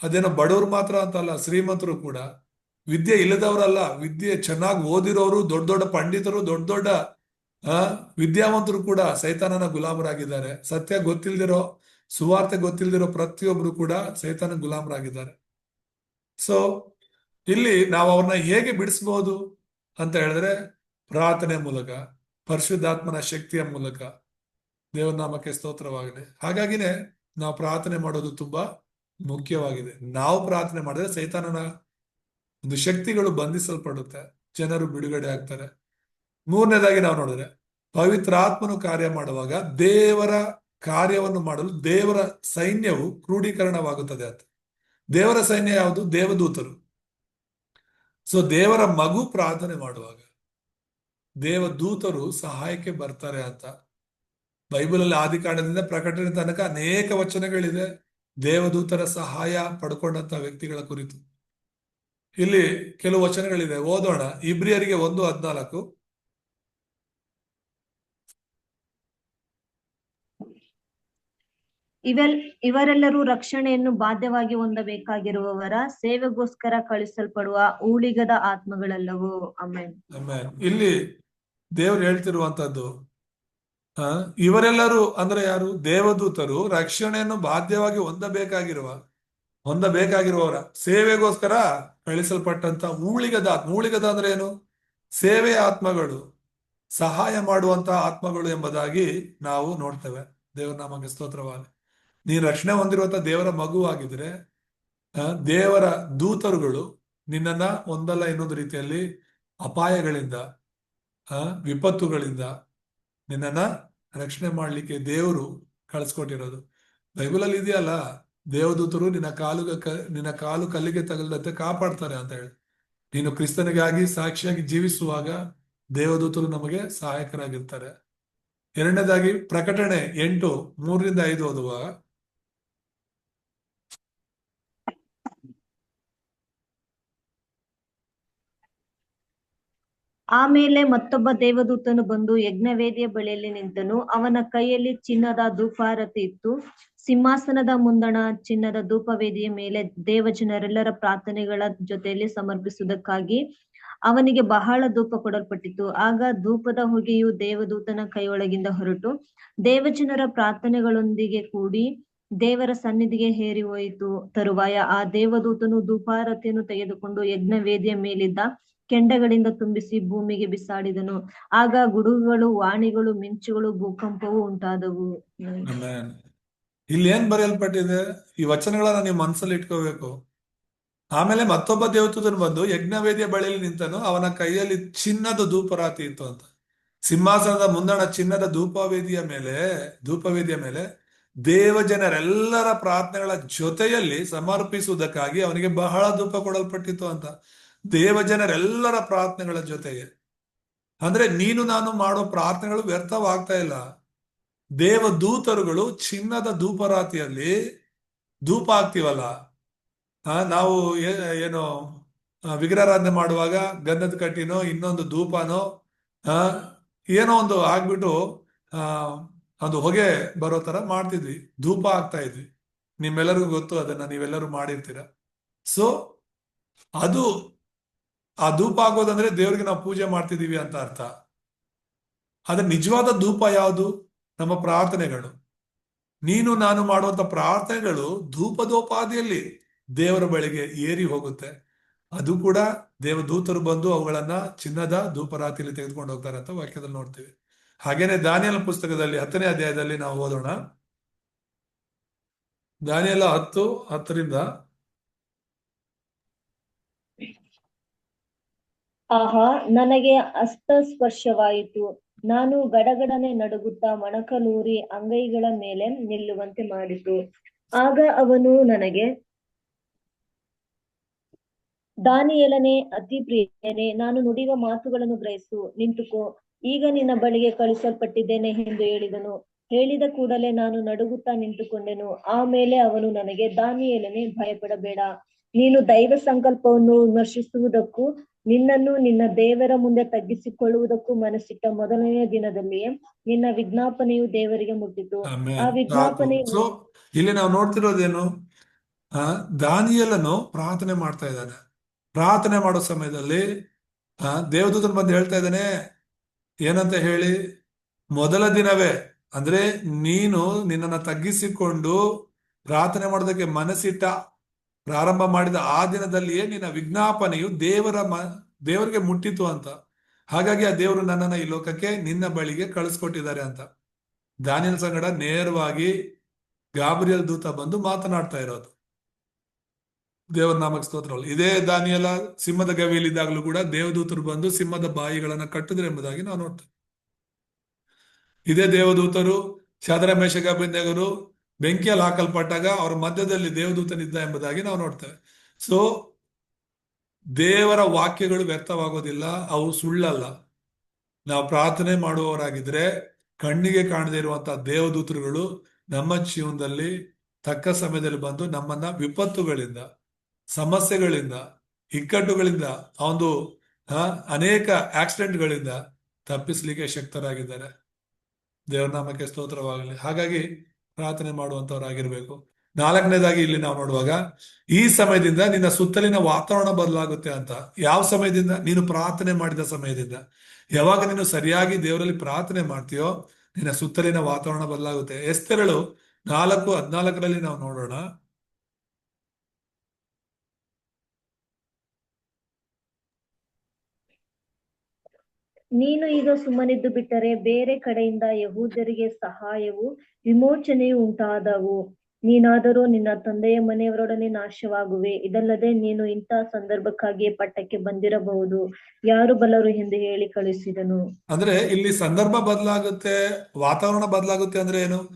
ಅದೇನೋ ಬಡವರು ಮಾತ್ರ ಅಂತಲ್ಲ, ಶ್ರೀಮಂತರು ಕೂಡ. ವಿದ್ಯೆ ಇಲ್ಲದವರಲ್ಲ, ವಿದ್ಯೆ ಚೆನ್ನಾಗಿ ಓದಿರೋರು, ದೊಡ್ಡ ದೊಡ್ಡ ಪಂಡಿತರು, ದೊಡ್ಡ ದೊಡ್ಡ ಆ, ವಿದ್ಯಾವಂತರು ಕೂಡ ಸೈತಾನನ ಗುಲಾಮರಾಗಿದ್ದಾರೆ. ಸತ್ಯ ಗೊತ್ತಿಲ್ದಿರೋ, ಸುವಾರ್ತೆ ಗೊತ್ತಿಲ್ದಿರೋ ಪ್ರತಿಯೊಬ್ರು ಕೂಡ ಸೈತಾನ ಗುಲಾಮರಾಗಿದ್ದಾರೆ. ಸೊ ಇಲ್ಲಿ ನಾವು ಅವ್ರನ್ನ ಹೇಗೆ ಬಿಡಿಸ್ಬೋದು ಅಂತ ಹೇಳಿದ್ರೆ, ಪ್ರಾರ್ಥನೆ ಮೂಲಕ, ಪರಿಶುದ್ಧಾತ್ಮನ ಶಕ್ತಿಯ ಮೂಲಕ. ದೇವನಾಮಕ್ಕೆ ಸ್ತೋತ್ರವಾಗಿದೆ ಹಾಗಾಗಿನೇ ನಾವು ಪ್ರಾರ್ಥನೆ ಮಾಡೋದು ತುಂಬಾ ಮುಖ್ಯವಾಗಿದೆ. ನಾವು ಪ್ರಾರ್ಥನೆ ಮಾಡಿದ್ರೆ ಸೈತಾನನ ಒಂದು ಶಕ್ತಿಗಳು ಬಂಧಿಸಲ್ಪಡುತ್ತೆ. ಜನರು ಬಿಡುಗಡೆ ಆಗ್ತಾರೆ. ಮೂರನೇದಾಗಿ ನಾವು ನೋಡಿದ್ರೆ ಪವಿತ್ರ ಆತ್ಮನು ಕಾರ್ಯ ಮಾಡುವಾಗ ದೇವರ ಕಾರ್ಯವನ್ನು ಮಾಡಲು ದೇವರ ಸೈನ್ಯವು ಕ್ರೋಢೀಕರಣವಾಗುತ್ತದೆ ಅಂತ. ದೇವರ ಸೈನ್ಯ ಯಾವುದು? ದೇವದೂತರು. ಸೊ ದೇವರ ಮಗು ಪ್ರಾರ್ಥನೆ ಮಾಡುವಾಗ ದೇವದೂತರು ಸಹಾಯಕ್ಕೆ ಬರ್ತಾರೆ ಅಂತ. ಬೈಬಲಲ್ಲಿ ಆದಿಕಾಂಡದಿಂದ ಪ್ರಕಟಣೆ ತನಕ ಅನೇಕ ವಚನಗಳಿದೆ. ದೇವದೂತರ ಸಹಾಯ ಪಡ್ಕೊಂಡಂತ ವ್ಯಕ್ತಿಗಳ ಕುರಿತು. ಇಲ್ಲಿ ಕೆಲವು ವಚನಗಳಿದೆ. ಓದೋಣ. ಇಬ್ರಿಯರಿಗೆ ಒಂದು ಹದ್ನಾಲ್ಕು. ಇವೆಲ್, ಇವರೆಲ್ಲರೂ ರಕ್ಷಣೆಯನ್ನು ಬಾಧ್ಯವಾಗಿ ಹೊಂದಬೇಕಾಗಿರುವವರ ಸೇವೆಗೋಸ್ಕರ ಕಳಿಸಲ್ಪಡುವ ಊಳಿಗದ ಆತ್ಮಗಳೆಲ್ಲವೂ. ಆಮೇಲೆ ಇಲ್ಲಿ ದೇವರು ಹೇಳ್ತಿರುವಂತದ್ದು ಇವರೆಲ್ಲರೂ ಅಂದ್ರೆ ಯಾರು? ದೇವದೂತರು ರಕ್ಷಣೆಯನ್ನು ಬಾಧ್ಯವಾಗಿ ಹೊಂದಬೇಕಾಗಿರುವ, ಹೊಂದಬೇಕಾಗಿರುವವರ ಸೇವೆಗೋಸ್ಕರ ಕಳಿಸಲ್ಪಟ್ಟಂತ ಊಳಿಗದ ಆತ್ಮ. ಊಳಿಗದ ಅಂದ್ರೆ ಏನು? ಸೇವೆ ಆತ್ಮಗಳು, ಸಹಾಯ ಮಾಡುವಂತಹ ಆತ್ಮಗಳು ಎಂಬುದಾಗಿ ನಾವು ನೋಡ್ತೇವೆ. ದೇವರ ನಮಗೆ ಸ್ತೋತ್ರವಾಗಲಿ. ನೀನು ರಕ್ಷಣೆ ಹೊಂದಿರುವಂತ ದೇವರ ಮಗುವಾಗಿದ್ರೆ ದೇವರ ದೂತರುಗಳು ನಿನ್ನನ್ನ ಒಂದಲ್ಲ ಇನ್ನೊಂದು ರೀತಿಯಲ್ಲಿ ಅಪಾಯಗಳಿಂದ ವಿಪತ್ತುಗಳಿಂದ ನಿನ್ನನ್ನ ರಕ್ಷಣೆ ಮಾಡ್ಲಿಕ್ಕೆ ದೇವರು ಕಳಿಸ್ಕೊಟ್ಟಿರೋದು. ಬೈಬಲಲ್ಲಿ ಇದೆಯಲ್ಲ, ದೇವದೂತರು ನಿನ್ನ ಕಾಲು ನಿನ್ನ ಕಾಲು ಕಲ್ಲಿಗೆ ತಗಲದಂತೆ ಕಾಪಾಡ್ತಾರೆ ಅಂತ ಹೇಳಿ. ನೀನು ಕ್ರಿಸ್ತನಿಗಾಗಿ ಸಾಕ್ಷಿಯಾಗಿ ಜೀವಿಸುವಾಗ ದೇವದೂತರು ನಮಗೆ ಸಹಾಯಕರಾಗಿರ್ತಾರೆ. ಎರಡನೇದಾಗಿ ಪ್ರಕಟಣೆ ಎಂಟು, ಮೂರರಿಂದ ಐದು ಓದುವಾಗ ಆಮೇಲೆ ಮತ್ತೊಬ್ಬ ದೇವದೂತನು ಬಂದು ಯಜ್ಞವೇದಿಯ ಬಳಿಯಲ್ಲಿ ನಿಂತನು. ಅವನ ಕೈಯಲ್ಲಿ ಚಿನ್ನದ ಧೂಪಾರತಿ ಇತ್ತು. ಸಿಂಹಾಸನದ ಮುಂದಣ ಚಿನ್ನದ ಧೂಪವೇದಿಯ ಮೇಲೆ ದೇವಜನರೆಲ್ಲರ ಪ್ರಾರ್ಥನೆಗಳ ಜೊತೆಯಲ್ಲಿ ಸಮರ್ಪಿಸುವುದಕ್ಕಾಗಿ ಅವನಿಗೆ ಬಹಳ ಧೂಪ ಕೊಡಲ್ಪಟ್ಟಿತ್ತು. ಆಗ ಧೂಪದ ಹೊಗೆಯು ದೇವದೂತನ ಕೈಯೊಳಗಿಂದ ಹೊರಟು. ದೇವಜನರ ಪ್ರಾರ್ಥನೆಗಳೊಂದಿಗೆ ಕೂಡಿ ದೇವರ ಸನ್ನಿಧಿಗೆ ಹೇರಿ ಹೋಯಿತು. ತರುವಾಯ ಆ ದೇವದೂತನು ಧೂಪಾರತಿಯನ್ನು ತೆಗೆದುಕೊಂಡು ಯಜ್ಞವೇದಿಯ ಮೇಲಿದ್ದ ಕೆಂಡಗಳಿಂದ ತುಂಬಿಸಿ ಭೂಮಿಗೆ ಬಿಸಾಡಿದನು. ಆಗ ಗುಡುಗುಗಳು, ವಾಣಿಗಳು, ಮಿಂಚುಗಳು, ಭೂಕಂಪವು ಉಂಟಾದವು. ಇಲ್ಲಿ ಏನ್ ಬರೆಯಲ್ಪಟ್ಟಿದೆ? ಈ ವಚನಗಳನ್ನ ನೀವು ಮನಸ್ಸಲ್ಲಿ ಇಟ್ಕೋಬೇಕು. ಆಮೇಲೆ ಮತ್ತೊಬ್ಬ ದೇವತೂತನು ಬಂದು ಯಜ್ಞವೇದಿಯ ಬಳಿಯಲ್ಲಿ ನಿಂತನು, ಅವನ ಕೈಯಲ್ಲಿ ಚಿನ್ನದ ಧೂಪರಾತಿ ಇತ್ತು ಅಂತ. ಸಿಂಹಾಸನದ ಮುಂದಣ ಚಿನ್ನದ ಧೂಪವೇದಿಯ ಮೇಲೆ ಧೂಪವೇದಿಯ ಮೇಲೆ ದೇವಜನರೆಲ್ಲರ ಪ್ರಾರ್ಥನೆಗಳ ಜೊತೆಯಲ್ಲಿ ಸಮರ್ಪಿಸುವುದಕ್ಕಾಗಿ ಅವನಿಗೆ ಬಹಳ ಧೂಪ ಕೊಡಲ್ಪಟ್ಟಿತ್ತು ಅಂತ. ದೇವಜನರೆಲ್ಲರ ಪ್ರಾರ್ಥನೆಗಳ ಜೊತೆಗೆ. ಅಂದ್ರೆ ನೀನು ನಾನು ಮಾಡೋ ಪ್ರಾರ್ಥನೆಗಳು ವ್ಯರ್ಥವಾಗ್ತಾ ಇಲ್ಲ. ದೇವದೂತರುಗಳು ಚಿನ್ನದ ಧೂಪರಾತಿಯಲ್ಲಿ ಧೂಪ ಹಾಕ್ತಿವಲ್ಲ ಆ, ನಾವು ಏನು ವಿಗ್ರಹಾರಾಧನೆ ಮಾಡುವಾಗ ಗಂಧದ ಕಟ್ಟಿನೋ ಇನ್ನೊಂದು ಧೂಪನೋ ಏನೋ ಒಂದು ಆಗ್ಬಿಟ್ಟು ಒಂದು ಹೊಗೆ ಬರೋ ತರ ಮಾಡ್ತಿದ್ವಿ. ಧೂಪ ಆಗ್ತಾ ಇದ್ವಿ. ನಿಮ್ಮೆಲ್ಲರಿಗೂ ಗೊತ್ತು ಅದನ್ನ ನೀವೆಲ್ಲರೂ ಮಾಡಿರ್ತೀರ. ಸೊ ಅದು ಆ ಧೂಪ ಆಗೋದಂದ್ರೆ ದೇವರಿಗೆ ನಾವು ಪೂಜೆ ಮಾಡ್ತಿದ್ದೀವಿ ಅಂತ ಅರ್ಥ. ಆದ್ರೆ ನಿಜವಾದ ಧೂಪ ಯಾವುದು? ನಮ್ಮ ಪ್ರಾರ್ಥನೆಗಳು. ನೀನು ನಾನು ಮಾಡುವಂತ ಪ್ರಾರ್ಥನೆಗಳು ಧೂಪದೋಪಾದಿಯಲ್ಲಿ ದೇವರ ಬಳಿಗೆ ಏರಿ ಹೋಗುತ್ತೆ. ಅದು ಕೂಡ ದೇವದೂತರು ಬಂದು ಅವುಗಳನ್ನ ಚಿನ್ನದ ಧೂಪರಾತಿಯಲ್ಲಿ ತೆಗೆದುಕೊಂಡು ಹೋಗ್ತಾರೆ ಅಂತ ವಾಕ್ಯದಲ್ಲಿ ನೋಡ್ತೀವಿ. ಹಾಗೇನೆ ದಾನಿಯಲ್ ಪುಸ್ತಕದಲ್ಲಿ ಹತ್ತನೇ ಅಧ್ಯಾಯದಲ್ಲಿ ನಾವು ಓದೋಣ. ದಾನಿಯಲ ಹತ್ತು ಹತ್ತರಿಂದ ಆಹಾ, ನನಗೆ ಹಸ್ತಸ್ಪರ್ಶವಾಯಿತು ನಾನು ಗಡಗಡನೆ ನಡುಗುತ್ತಾ ಮೊಣಕಲೂರಿ ಅಂಗೈಗಳ ಮೇಲೆ ನಿಲ್ಲುವಂತೆ ಮಾಡಿತು. ಆಗ ಅವನು ನನಗೆ, ದಾನಿಯಲನೆ ಅತಿ ಪ್ರಿಯನೇ ನಾನು ನುಡಿಯುವ ಮಾತುಗಳನ್ನು ಗ್ರಹಿಸು, ನಿಂತುಕೋ. ಈಗ ನಿನ್ನ ಬಳಿಗೆ ಕಳಿಸಲ್ಪಟ್ಟಿದ್ದೇನೆ ಎಂದು ಹೇಳಿದನು. ಹೇಳಿದ ಕೂಡಲೇ ನಾನು ನಡುಗುತ್ತಾ ನಿಂತುಕೊಂಡೆನು. ಆಮೇಲೆ ಅವನು ನನಗೆ, ದಾನಿಯಲನೆ, ಭಯಪಡಬೇಡ. ನೀನು ದೈವ ಸಂಕಲ್ಪವನ್ನು ವಿಮರ್ಶಿಸುವುದಕ್ಕೂ ನಿನ್ನನ್ನು ನಿನ್ನ ದೇವರ ಮುಂದೆ ತಗ್ಗಿಸಿಕೊಳ್ಳುವುದಕ್ಕೂ ಮನಸ್ಸಿಟ್ಟ ಮೊದಲನೆಯ ದಿನದಲ್ಲಿ ನಿನ್ನ ವಿಜ್ಞಾಪನೆಯು ದೇವರಿಗೆ ಮುಟ್ಟಿತು. ಆ ವಿಜ್ಞಾಪನೆ ಇಲ್ಲಿ ನಾವು ನೋಡ್ತಿರೋದೇನು? ಆ ದಾನಿಯಲ್ಲನು ಪ್ರಾರ್ಥನೆ ಮಾಡ್ತಾ ಇದ್ದಾನೆ. ಪ್ರಾರ್ಥನೆ ಮಾಡೋ ಸಮಯದಲ್ಲಿ ಆ ದೇವದೂತನ ಬಂದು ಹೇಳ್ತಾ ಇದ್ದಾನೆ ಏನಂತ ಹೇಳಿ? ಮೊದಲ ದಿನವೇ. ಅಂದ್ರೆ ನೀನು ನಿನ್ನನ್ನು ತಗ್ಗಿಸಿಕೊಂಡು ಪ್ರಾರ್ಥನೆ ಮಾಡೋದಕ್ಕೆ ಮನಸ್ಸಿಟ್ಟ ಪ್ರಾರಂಭ ಮಾಡಿದ ಆ ದಿನದಲ್ಲಿಯೇ ನಿನ್ನ ವಿಜ್ಞಾಪನೆಯು ದೇವರ ಮ, ದೇವರಿಗೆ ಮುಟ್ಟಿತು ಅಂತ. ಹಾಗಾಗಿ ಆ ದೇವರು ನನ್ನನ್ನ ಈ ಲೋಕಕ್ಕೆ ನಿನ್ನ ಬಳಿಗೆ ಕಳಿಸ್ಕೊಟ್ಟಿದ್ದಾರೆ ಅಂತ. ದಾನಿಯಲ್ ಸಂಗಡ ನೇರವಾಗಿ ಗಾಬ್ರಿಯಲ್ ದೂತ ಬಂದು ಮಾತನಾಡ್ತಾ ಇರೋದು. ದೇವರ ನಾಮಕ ಸ್ತೋತ್ರಗಳು ಇದೇ ದಾನಿಯಲ ಸಿಂಹದ ಗವಿಯಲ್ಲಿದ್ದಾಗಲೂ ಕೂಡ ದೇವದೂತರು ಬಂದು ಸಿಂಹದ ಬಾಯಿಗಳನ್ನ ಕಟ್ಟಿದ್ರು ಎಂಬುದಾಗಿ ನಾವು ನೋಡ್ತೇವೆ. ಇದೇ ದೇವದೂತರು ಶದರ ಮೇಷ ಬೆಂಕಿಯಲ್ಲಿ ಹಾಕಲ್ಪಟ್ಟಾಗ ಅವರ ಮಧ್ಯದಲ್ಲಿ ದೇವದೂತನಿದ್ದ ಎಂಬುದಾಗಿ ನಾವು ನೋಡ್ತೇವೆ. ಸೊ ದೇವರ ವಾಕ್ಯಗಳು ವ್ಯರ್ಥವಾಗೋದಿಲ್ಲ, ಅವು ಸುಳ್ಳಲ್ಲ. ನಾವು ಪ್ರಾರ್ಥನೆ ಮಾಡುವವರಾಗಿದ್ರೆ ಕಣ್ಣಿಗೆ ಕಾಣದೇ ಇರುವಂತಹ ದೇವದೂತರುಗಳು ನಮ್ಮ ಜೀವನದಲ್ಲಿ ತಕ್ಕ ಸಮಯದಲ್ಲಿ ಬಂದು ನಮ್ಮನ್ನ ವಿಪತ್ತುಗಳಿಂದ, ಸಮಸ್ಯೆಗಳಿಂದ, ಇಕ್ಕಟ್ಟುಗಳಿಂದ ಒಂದು ಅನೇಕ ಆಕ್ಸಿಡೆಂಟ್ಗಳಿಂದ ತಪ್ಪಿಸ್ಲಿಕ್ಕೆ ಶಕ್ತರಾಗಿದ್ದಾರೆ. ದೇವರ ನಾಮಕ್ಕೆ ಸ್ತೋತ್ರವಾಗಲಿ. ಹಾಗಾಗಿ ಪ್ರಾರ್ಥನೆ ಮಾಡುವಂತವರಾಗಿರ್ಬೇಕು. ನಾಲ್ಕನೇದಾಗಿ ಇಲ್ಲಿ ನಾವು ನೋಡುವಾಗ, ಈ ಸಮಯದಿಂದ ನಿನ್ನ ಸುತ್ತಲಿನ ವಾತಾವರಣ ಬದಲಾಗುತ್ತೆ ಅಂತ. ಯಾವ ಸಮಯದಿಂದ? ನೀನು ಪ್ರಾರ್ಥನೆ ಮಾಡಿದ ಸಮಯದಿಂದ. ಯಾವಾಗ ನೀನು ಸರಿಯಾಗಿ ದೇವರಲ್ಲಿ ಪ್ರಾರ್ಥನೆ ಮಾಡ್ತೀಯೋ, ನಿನ್ನ ಸುತ್ತಲಿನ ವಾತಾವರಣ ಬದಲಾಗುತ್ತೆ. ಎಸ್ತೆರಳು ನಾಲ್ಕು ಹದಿನಾಲ್ಕರಲ್ಲಿ ನಾವು ನೋಡೋಣ. ನೀನು ಈಗ ಸುಮ್ಮನಿದ್ದು ಬಿಟ್ಟರೆ ಬೇರೆ ಕಡೆಯಿಂದ ಯಹೂದರಿಗೆ ಸಹಾಯವು, ವಿಮೋಚನೆಯು ಉಂಟಾದವು. ನೀನಾದರೂ ನಿನ್ನ ತಂದೆಯ ಮನೆಯವರೊಡನೆ ನಾಶವಾಗುವೆ. ಇದಲ್ಲದೆ ನೀನು ಇಂತಹ ಸಂದರ್ಭಕ್ಕಾಗಿ ಪಟ್ಟಕ್ಕೆ ಬಂದಿರಬಹುದು. ಯಾರು ಬಲರು ಎಂದು ಹೇಳಿ ಕಳುಹಿಸಿದನು. ಅಂದ್ರೆ ಇಲ್ಲಿ ಸಂದರ್ಭ ಬದಲಾಗುತ್ತೆ, ವಾತಾವರಣ ಬದಲಾಗುತ್ತೆ ಅಂದ್ರೆ ಏನು?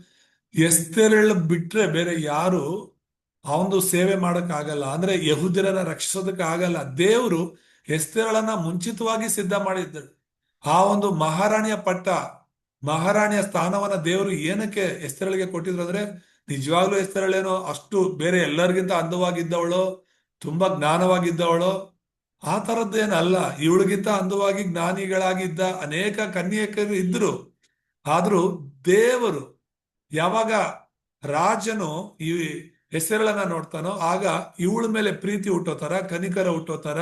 ಎಸ್ತೆರಳು ಬಿಟ್ರೆ ಬೇರೆ ಯಾರು ಆ ಒಂದು ಸೇವೆ ಮಾಡಕ್ ಆಗಲ್ಲ ಅಂದ್ರೆ ಯಹುದಿರನ್ನ ರಕ್ಷಿಸೋದಕ್ಕೆ ಆಗಲ್ಲ ದೇವರು ಎಸ್ತೆರಳನ್ನ ಮುಂಚಿತವಾಗಿ ಸಿದ್ಧ ಮಾಡಿದ್ದರು. ಆ ಒಂದು ಮಹಾರಾಣಿಯ ಪಟ್ಟ, ಮಹಾರಾಣಿಯ ಸ್ಥಾನವನ್ನ ದೇವರು ಏನಕ್ಕೆ ಹೆಸರಳಿಗೆ ಕೊಟ್ಟಿದ್ರು ಅಂದ್ರೆ, ನಿಜವಾಗ್ಲೂ ಹೆಸರಳೇನೋ ಅಷ್ಟು ಬೇರೆ ಎಲ್ಲರಿಗಿಂತ ಅಂದವಾಗಿದ್ದವಳು, ತುಂಬಾ ಜ್ಞಾನವಾಗಿದ್ದವಳು, ಆ ತರದ್ದೇನಲ್ಲ ಇವಳಿಗಿಂತ ಅಂದವಾಗಿ ಜ್ಞಾನಿಗಳಾಗಿದ್ದ ಅನೇಕ ಕನ್ಯಕರು ಇದ್ರು. ಆದ್ರೂ ದೇವರು ಯಾವಾಗ ರಾಜನು ಈ ಹೆಸರುಗಳನ್ನ ನೋಡ್ತಾನೋ, ಆಗ ಇವಳ ಮೇಲೆ ಪ್ರೀತಿ ಹುಟ್ಟೋತರ ಕನಿಕರ ಹುಟ್ಟೋತರ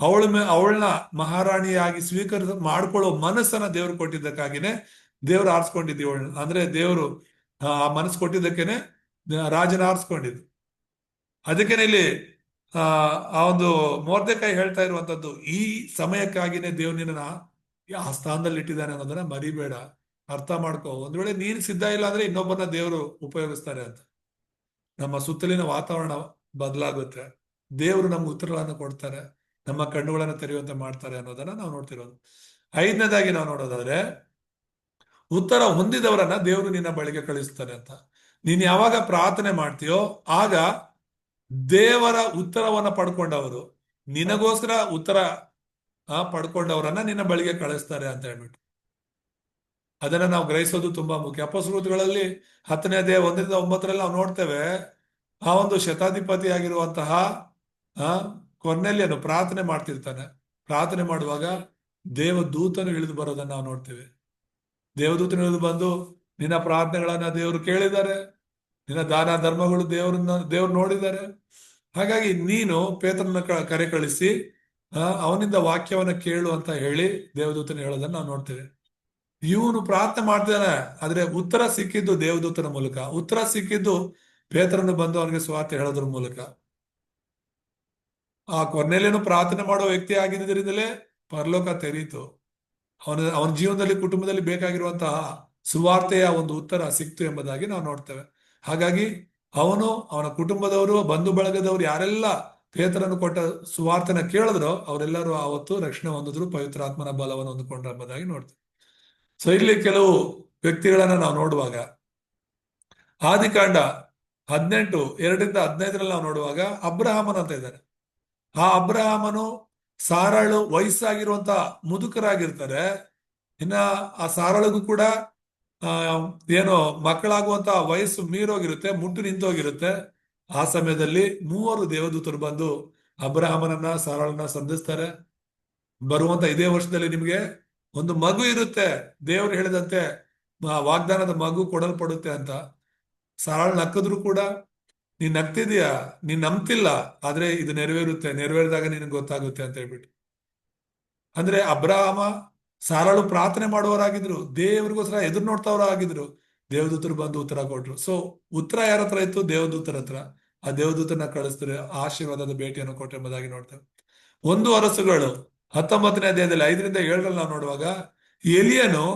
ಅವಳ ಮೇ, ಅವಳನ್ನ ಮಹಾರಾಣಿಯಾಗಿ ಸ್ವೀಕರಿಸ, ಮಾಡ್ಕೊಳ್ಳೋ ಮನಸ್ಸನ್ನ ದೇವ್ರು ಕೊಟ್ಟಿದ್ದಕ್ಕಾಗಿನೇ ದೇವ್ರು ಆರಿಸ್ಕೊಂಡಿದ್ದು ಇವಳನ್ನ. ಅಂದ್ರೆ ದೇವರು, ಆ, ಮನಸ್ಸು ಕೊಟ್ಟಿದ್ದಕ್ಕೇನೆ ರಾಜನ ಆರಿಸ್ಕೊಂಡಿದ್ದು. ಅದಕ್ಕೇನೆ ಇಲ್ಲಿ, ಆ ಆ ಒಂದು ಮೋರ್ದೆಕಾಯಿ ಹೇಳ್ತಾ ಇರುವಂತದ್ದು, ಈ ಸಮಯಕ್ಕಾಗಿನೇ ದೇವ್ ನಿನ್ನ ಆ ಸ್ಥಾನದಲ್ಲಿ ಇಟ್ಟಿದ್ದಾನೆ ಅನ್ನೋದನ್ನ ಮರಿಬೇಡ. ಅರ್ಥ ಮಾಡ್ಕೋ. ಒಂದ್ ವೇಳೆ ನೀನ್ ಸಿದ್ಧ ಇಲ್ಲ ಅಂದ್ರೆ ಇನ್ನೊಬ್ಬನ ದೇವರು ಉಪಯೋಗಿಸ್ತಾರೆ ಅಂತ. ನಮ್ಮ ಸುತ್ತಲಿನ ವಾತಾವರಣ ಬದಲಾಗುತ್ತೆ. ದೇವರು ನಮ್ಗೆ ಉತ್ತರಗಳನ್ನು ಕೊಡ್ತಾರೆ. ನಮ್ಮ ಕಣ್ಣುಗಳನ್ನು ತೆರೆಯುವಂತೆ ಮಾಡ್ತಾರೆ ಅನ್ನೋದನ್ನ ನಾವು ನೋಡ್ತಿರೋದು. ಐದನೇದಾಗಿ ನಾವು ನೋಡೋದಾದ್ರೆ, ಉತ್ತರ ಹೊಂದಿದವರನ್ನ ದೇವರು ನಿನ್ನ ಬಳಿಗೆ ಕಳಿಸ್ತಾನೆ ಅಂತ. ನೀನ್ ಯಾವಾಗ ಪ್ರಾರ್ಥನೆ ಮಾಡ್ತೀಯೋ ಆಗ ದೇವರ ಉತ್ತರವನ್ನ ಪಡ್ಕೊಂಡವರು, ನಿನಗೋಸ್ಕರ ಉತ್ತರ ಪಡ್ಕೊಂಡವರನ್ನ ನಿನ್ನ ಬಳಿಗೆ ಕಳಿಸ್ತಾರೆ ಅಂತ ಹೇಳ್ಬಿಟ್ಟು. ಅದನ್ನ ನಾವು ಗ್ರಹಿಸೋದು ತುಂಬಾ ಮುಖ್ಯ. ಅಪಸ್ಮೃತಿಗಳಲ್ಲಿ ಹತ್ತನೇ ದೇ ಒಂದರಿಂದ ಒಂಬತ್ತರಲ್ಲಿ ನಾವು ನೋಡ್ತೇವೆ, ಆ ಒಂದು ಶತಾಧಿಪತಿ ಆಗಿರುವಂತಹ ಕೊರ್ನೆಲಿಯನು ಪ್ರಾರ್ಥನೆ ಮಾಡ್ತಿರ್ತಾನೆ. ಪ್ರಾರ್ಥನೆ ಮಾಡುವಾಗ ದೇವದೂತನು ಇಳಿದು ಬರೋದನ್ನ ನಾವು ನೋಡ್ತೇವೆ. ದೇವದೂತನು ಇಳಿದು ಬಂದು, ನಿನ್ನ ಪ್ರಾರ್ಥನೆಗಳನ್ನ ದೇವರು ಕೇಳಿದ್ದಾರೆ. ನಿನ್ನ ದಾನ ಧರ್ಮಗಳು ದೇವರನ್ನ, ದೇವ್ರು ನೋಡಿದ್ದಾರೆ. ಹಾಗಾಗಿ ನೀನು ಪೇತ್ರನ ಕರೆ ಕಳಿಸಿ ಅವನಿಂದ ವಾಕ್ಯವನ್ನ ಕೇಳು ಅಂತ ಹೇಳಿ ದೇವದೂತನ ಹೇಳೋದನ್ನ ನಾವು ನೋಡ್ತೇವೆ. ಇವನು ಪ್ರಾರ್ಥನೆ ಮಾಡ್ತಾನೆ ಆದ್ರೆ ಉತ್ತರ ಸಿಕ್ಕಿದ್ದು ದೇವದೂತನ ಮೂಲಕ. ಉತ್ತರ ಸಿಕ್ಕಿದ್ದು ಪೇತ್ರನು ಬಂದು ಅವನಿಗೆ ಸ್ವಾರ್ಥ ಹೇಳೋದ್ರ ಮೂಲಕ. ಆ ಕೊನೆಲೇನು ಪ್ರಾರ್ಥನೆ ಮಾಡೋ ವ್ಯಕ್ತಿ ಆಗಿದ್ದರಿಂದಲೇ ಪರಲೋಕ ತೆರೀತು ಅವನ ಅವನ ಜೀವನದಲ್ಲಿ, ಕುಟುಂಬದಲ್ಲಿ ಬೇಕಾಗಿರುವಂತಹ ಸುವಾರ್ತೆಯ ಒಂದು ಉತ್ತರ ಸಿಕ್ತು ಎಂಬುದಾಗಿ ನಾವು ನೋಡ್ತೇವೆ. ಹಾಗಾಗಿ ಅವನು, ಅವನ ಕುಟುಂಬದವರು, ಬಂಧು ಬಳಗದವರು ಯಾರೆಲ್ಲ ಪೇತರನ್ನು ಕೊಟ್ಟ ಸುವಾರ್ತನ ಕೇಳಿದ್ರು ಅವರೆಲ್ಲರೂ ಆವತ್ತು ರಕ್ಷಣೆ ಹೊಂದಿದ್ರು ಪವಿತ್ರಾತ್ಮನ ಬಲವನ್ನು ಹೊಂದಿಕೊಂಡ್ರು ಎಂಬುದಾಗಿ ನೋಡ್ತೇವೆ. ಸೊ ಇಲ್ಲಿ ಕೆಲವು ವ್ಯಕ್ತಿಗಳನ್ನ ನಾವು ನೋಡುವಾಗ, ಆದಿಕಾಂಡ ಹದಿನೆಂಟು, ಎರಡರಿಂದ ಹದಿನೈದರಲ್ಲಿ ನಾವು ನೋಡುವಾಗ ಅಬ್ರಹಾಮನ್ ಅಂತ ಇದ್ದಾರೆ. ಆ ಅಬ್ರಹಾಮನು ಸಾರಳು ವಯಸ್ಸಾಗಿರುವಂತ ಮುದುಕರಾಗಿರ್ತಾರೆ. ಇನ್ನ ಆ ಸಾರಾಳಿಗೂ ಕೂಡ ಏನೋ ಮಕ್ಕಳಾಗುವಂತ ವಯಸ್ಸು ಮೀರೋಗಿರುತ್ತೆ ಮುಟ್ಟು ನಿಂತೋಗಿರುತ್ತೆ. ಆ ಸಮಯದಲ್ಲಿ ಮೂವರು ದೇವದೂತರು ಬಂದು ಅಬ್ರಹಾಮನನ್ನ, ಸಾರಾಳನ್ನ ಸಂಧಿಸ್ತಾರೆ. ಬರುವಂತ ಇದೇ ವರ್ಷದಲ್ಲಿ ನಿಮಗೆ ಒಂದು ಮಗು ಇರುತ್ತೆ. ದೇವರು ಹೇಳಿದಂತೆ ವಾಗ್ದಾನದ ಮಗು ಕೊಡಲ್ಪಡುತ್ತೆ ಅಂತ. ಸರಳ ನಕ್ಕಿದ್ರು ಕೂಡ ನೀನ್ ನಗ್ತಿದೀಯಾ ನೀನ್ ನಂಬ್ತಿಲ್ಲ, ಆದ್ರೆ ಇದು ನೆರವೇರುತ್ತೆ, ನೆರವೇರಿದಾಗ ನಿನಗೆ ಗೊತ್ತಾಗುತ್ತೆ ಅಂತ ಹೇಳ್ಬಿಟ್ಟು. ಅಂದ್ರೆ ಅಬ್ರಾಹಮ ಸಾರಳು ಪ್ರಾರ್ಥನೆ ಮಾಡುವವರಾಗಿದ್ರು, ದೇವರಿಗೋಸ್ಕರ ಎದುರು ನೋಡ್ತಾವ್ರಾಗಿದ್ರು ದೇವದೂತರು ಬಂದು ಉತ್ತರ ಕೊಟ್ರು. ಸೊ ಉತ್ತರ ಯಾರ ಹತ್ರ ಇತ್ತು? ದೇವದೂತರ ಹತ್ರ. ಆ ದೇವದೂತನ ಕಳಿಸ್ತಾರೆ, ಆಶೀರ್ವಾದದ ಭೇಟಿಯನ್ನು ಕೊಟ್ಟರೆ ಎಂಬುದಾಗಿ ನೋಡ್ತೇವೆ. ಒಂದು ಅರಸುಗಳು, ಹತ್ತೊಂಬತ್ತನೇ ಅಧ್ಯಾಯದಲ್ಲಿ ಐದರಿಂದ ಏಳರಲ್ಲಿ ನಾವು ನೋಡುವಾಗ, ಎಲಿಯನು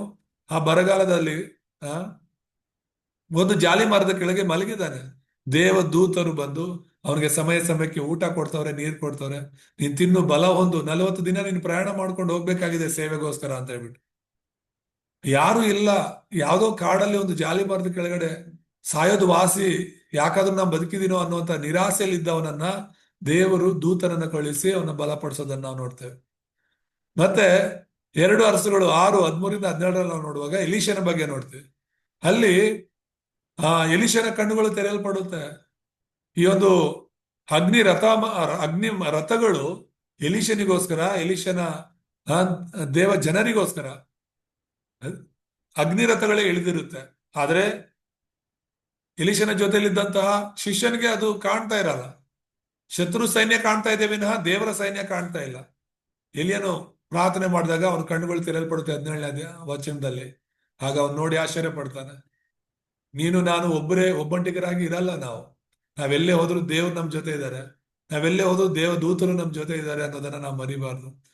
ಆ ಬರಗಾಲದಲ್ಲಿ ಒಂದು ಜಾಲಿ ಮರದ ಕೆಳಗೆ ಮಲಗಿದ್ದಾನೆ. ದೇವದೂತರು ಬಂದು ಅವ್ರಿಗೆ ಸಮಯ ಸಮಯಕ್ಕೆ ಊಟ ಕೊಡ್ತವ್ರೆ, ನೀರು ಕೊಡ್ತವ್ರೆ, ನೀನ್ ತಿನ್ನು ಬಲ ಹೊಂದು, ನಲವತ್ತು ದಿನ ನೀನು ಪ್ರಯಾಣ ಮಾಡ್ಕೊಂಡು ಹೋಗ್ಬೇಕಾಗಿದೆ ಸೇವೆಗೋಸ್ಕರ ಅಂತ ಹೇಳ್ಬಿಟ್ಟು. ಯಾರು ಇಲ್ಲ, ಯಾವ್ದೋ ಕಾಡಲ್ಲಿ ಒಂದು ಜಾಲಿ ಮರದ ಕೆಳಗಡೆ ಸಾಯೋದು ವಾಸಿ, ಯಾಕಾದ್ರೂ ನಾನು ಬದುಕಿದೀನೋ ಅನ್ನುವಂತ ನಿರಾಸೆಯಲ್ಲಿ ಇದ್ದವನನ್ನ ದೇವರು ದೂತನನ್ನ ಕಳಿಸಿ ಅವನ ಬಲಪಡಿಸೋದನ್ನ ನಾವು ನೋಡ್ತೇವೆ. ಮತ್ತೆ ಎರಡು ಅರಸುಗಳು, ಆರು, ಹದಿಮೂರಿಂದ ಹದಿನೇಳರಲ್ಲಿ ನಾವು ನೋಡುವಾಗ ಎಲೀಶನ ಬಗ್ಗೆ ನೋಡ್ತೀವಿ. ಅಲ್ಲಿ ಆ ಎಲಿಶನ ಕಣ್ಣುಗಳು ತೆರೆಯಲ್ಪಡುತ್ತೆ. ಈ ಒಂದು ಅಗ್ನಿ ರಥ ಅಗ್ನಿ ರಥಗಳು ಎಲಿಶನಿಗೋಸ್ಕರ ಎಲಿಶನ ದೇವ ಜನರಿಗೋಸ್ಕರ ಅಗ್ನಿ ರಥಗಳೇ ಇಳಿದಿರುತ್ತೆ. ಆದ್ರೆ ಎಲಿಶನ ಜೊತೆಲಿದ್ದಂತಹ ಶಿಷ್ಯನಿಗೆ ಅದು ಕಾಣ್ತಾ ಇರಲ್ಲ. ಶತ್ರು ಸೈನ್ಯ ಕಾಣ್ತಾ ಇದೆ ವಿನಃ ದೇವರ ಸೈನ್ಯ ಕಾಣ್ತಾ ಇಲ್ಲ. ಎಲಿಯನು ಪ್ರಾರ್ಥನೆ ಮಾಡಿದಾಗ ಅವನ ಕಣ್ಣುಗಳು ತೆರೆಯಲ್ಪಡುತ್ತೆ ಹದಿನೇಳನೇ ವಚನದಲ್ಲಿ. ಆಗ ಅವನು ನೋಡಿ ಆಶ್ಚರ್ಯ ಪಡ್ತಾನೆ ನೀನು, ನಾನು ಒಬ್ಬರೇ ಒಬ್ಬಂಟಿಗರಾಗಿ ಇರಲ್ಲ ನಾವು. ನಾವೆಲ್ಲೇ ಹೋದ್ರು ದೇವ್ರು ನಮ್ಮ ಜೊತೆ ಇದ್ದಾರೆ. ನಾವೆಲ್ಲೇ ಹೋದ್ರು ದೇವ ದೂತರು ನಮ್ಮ ಜೊತೆ ಇದ್ದಾರೆ ಅನ್ನೋದನ್ನ ನಾವು ಮರಿಬಾರ್ದು.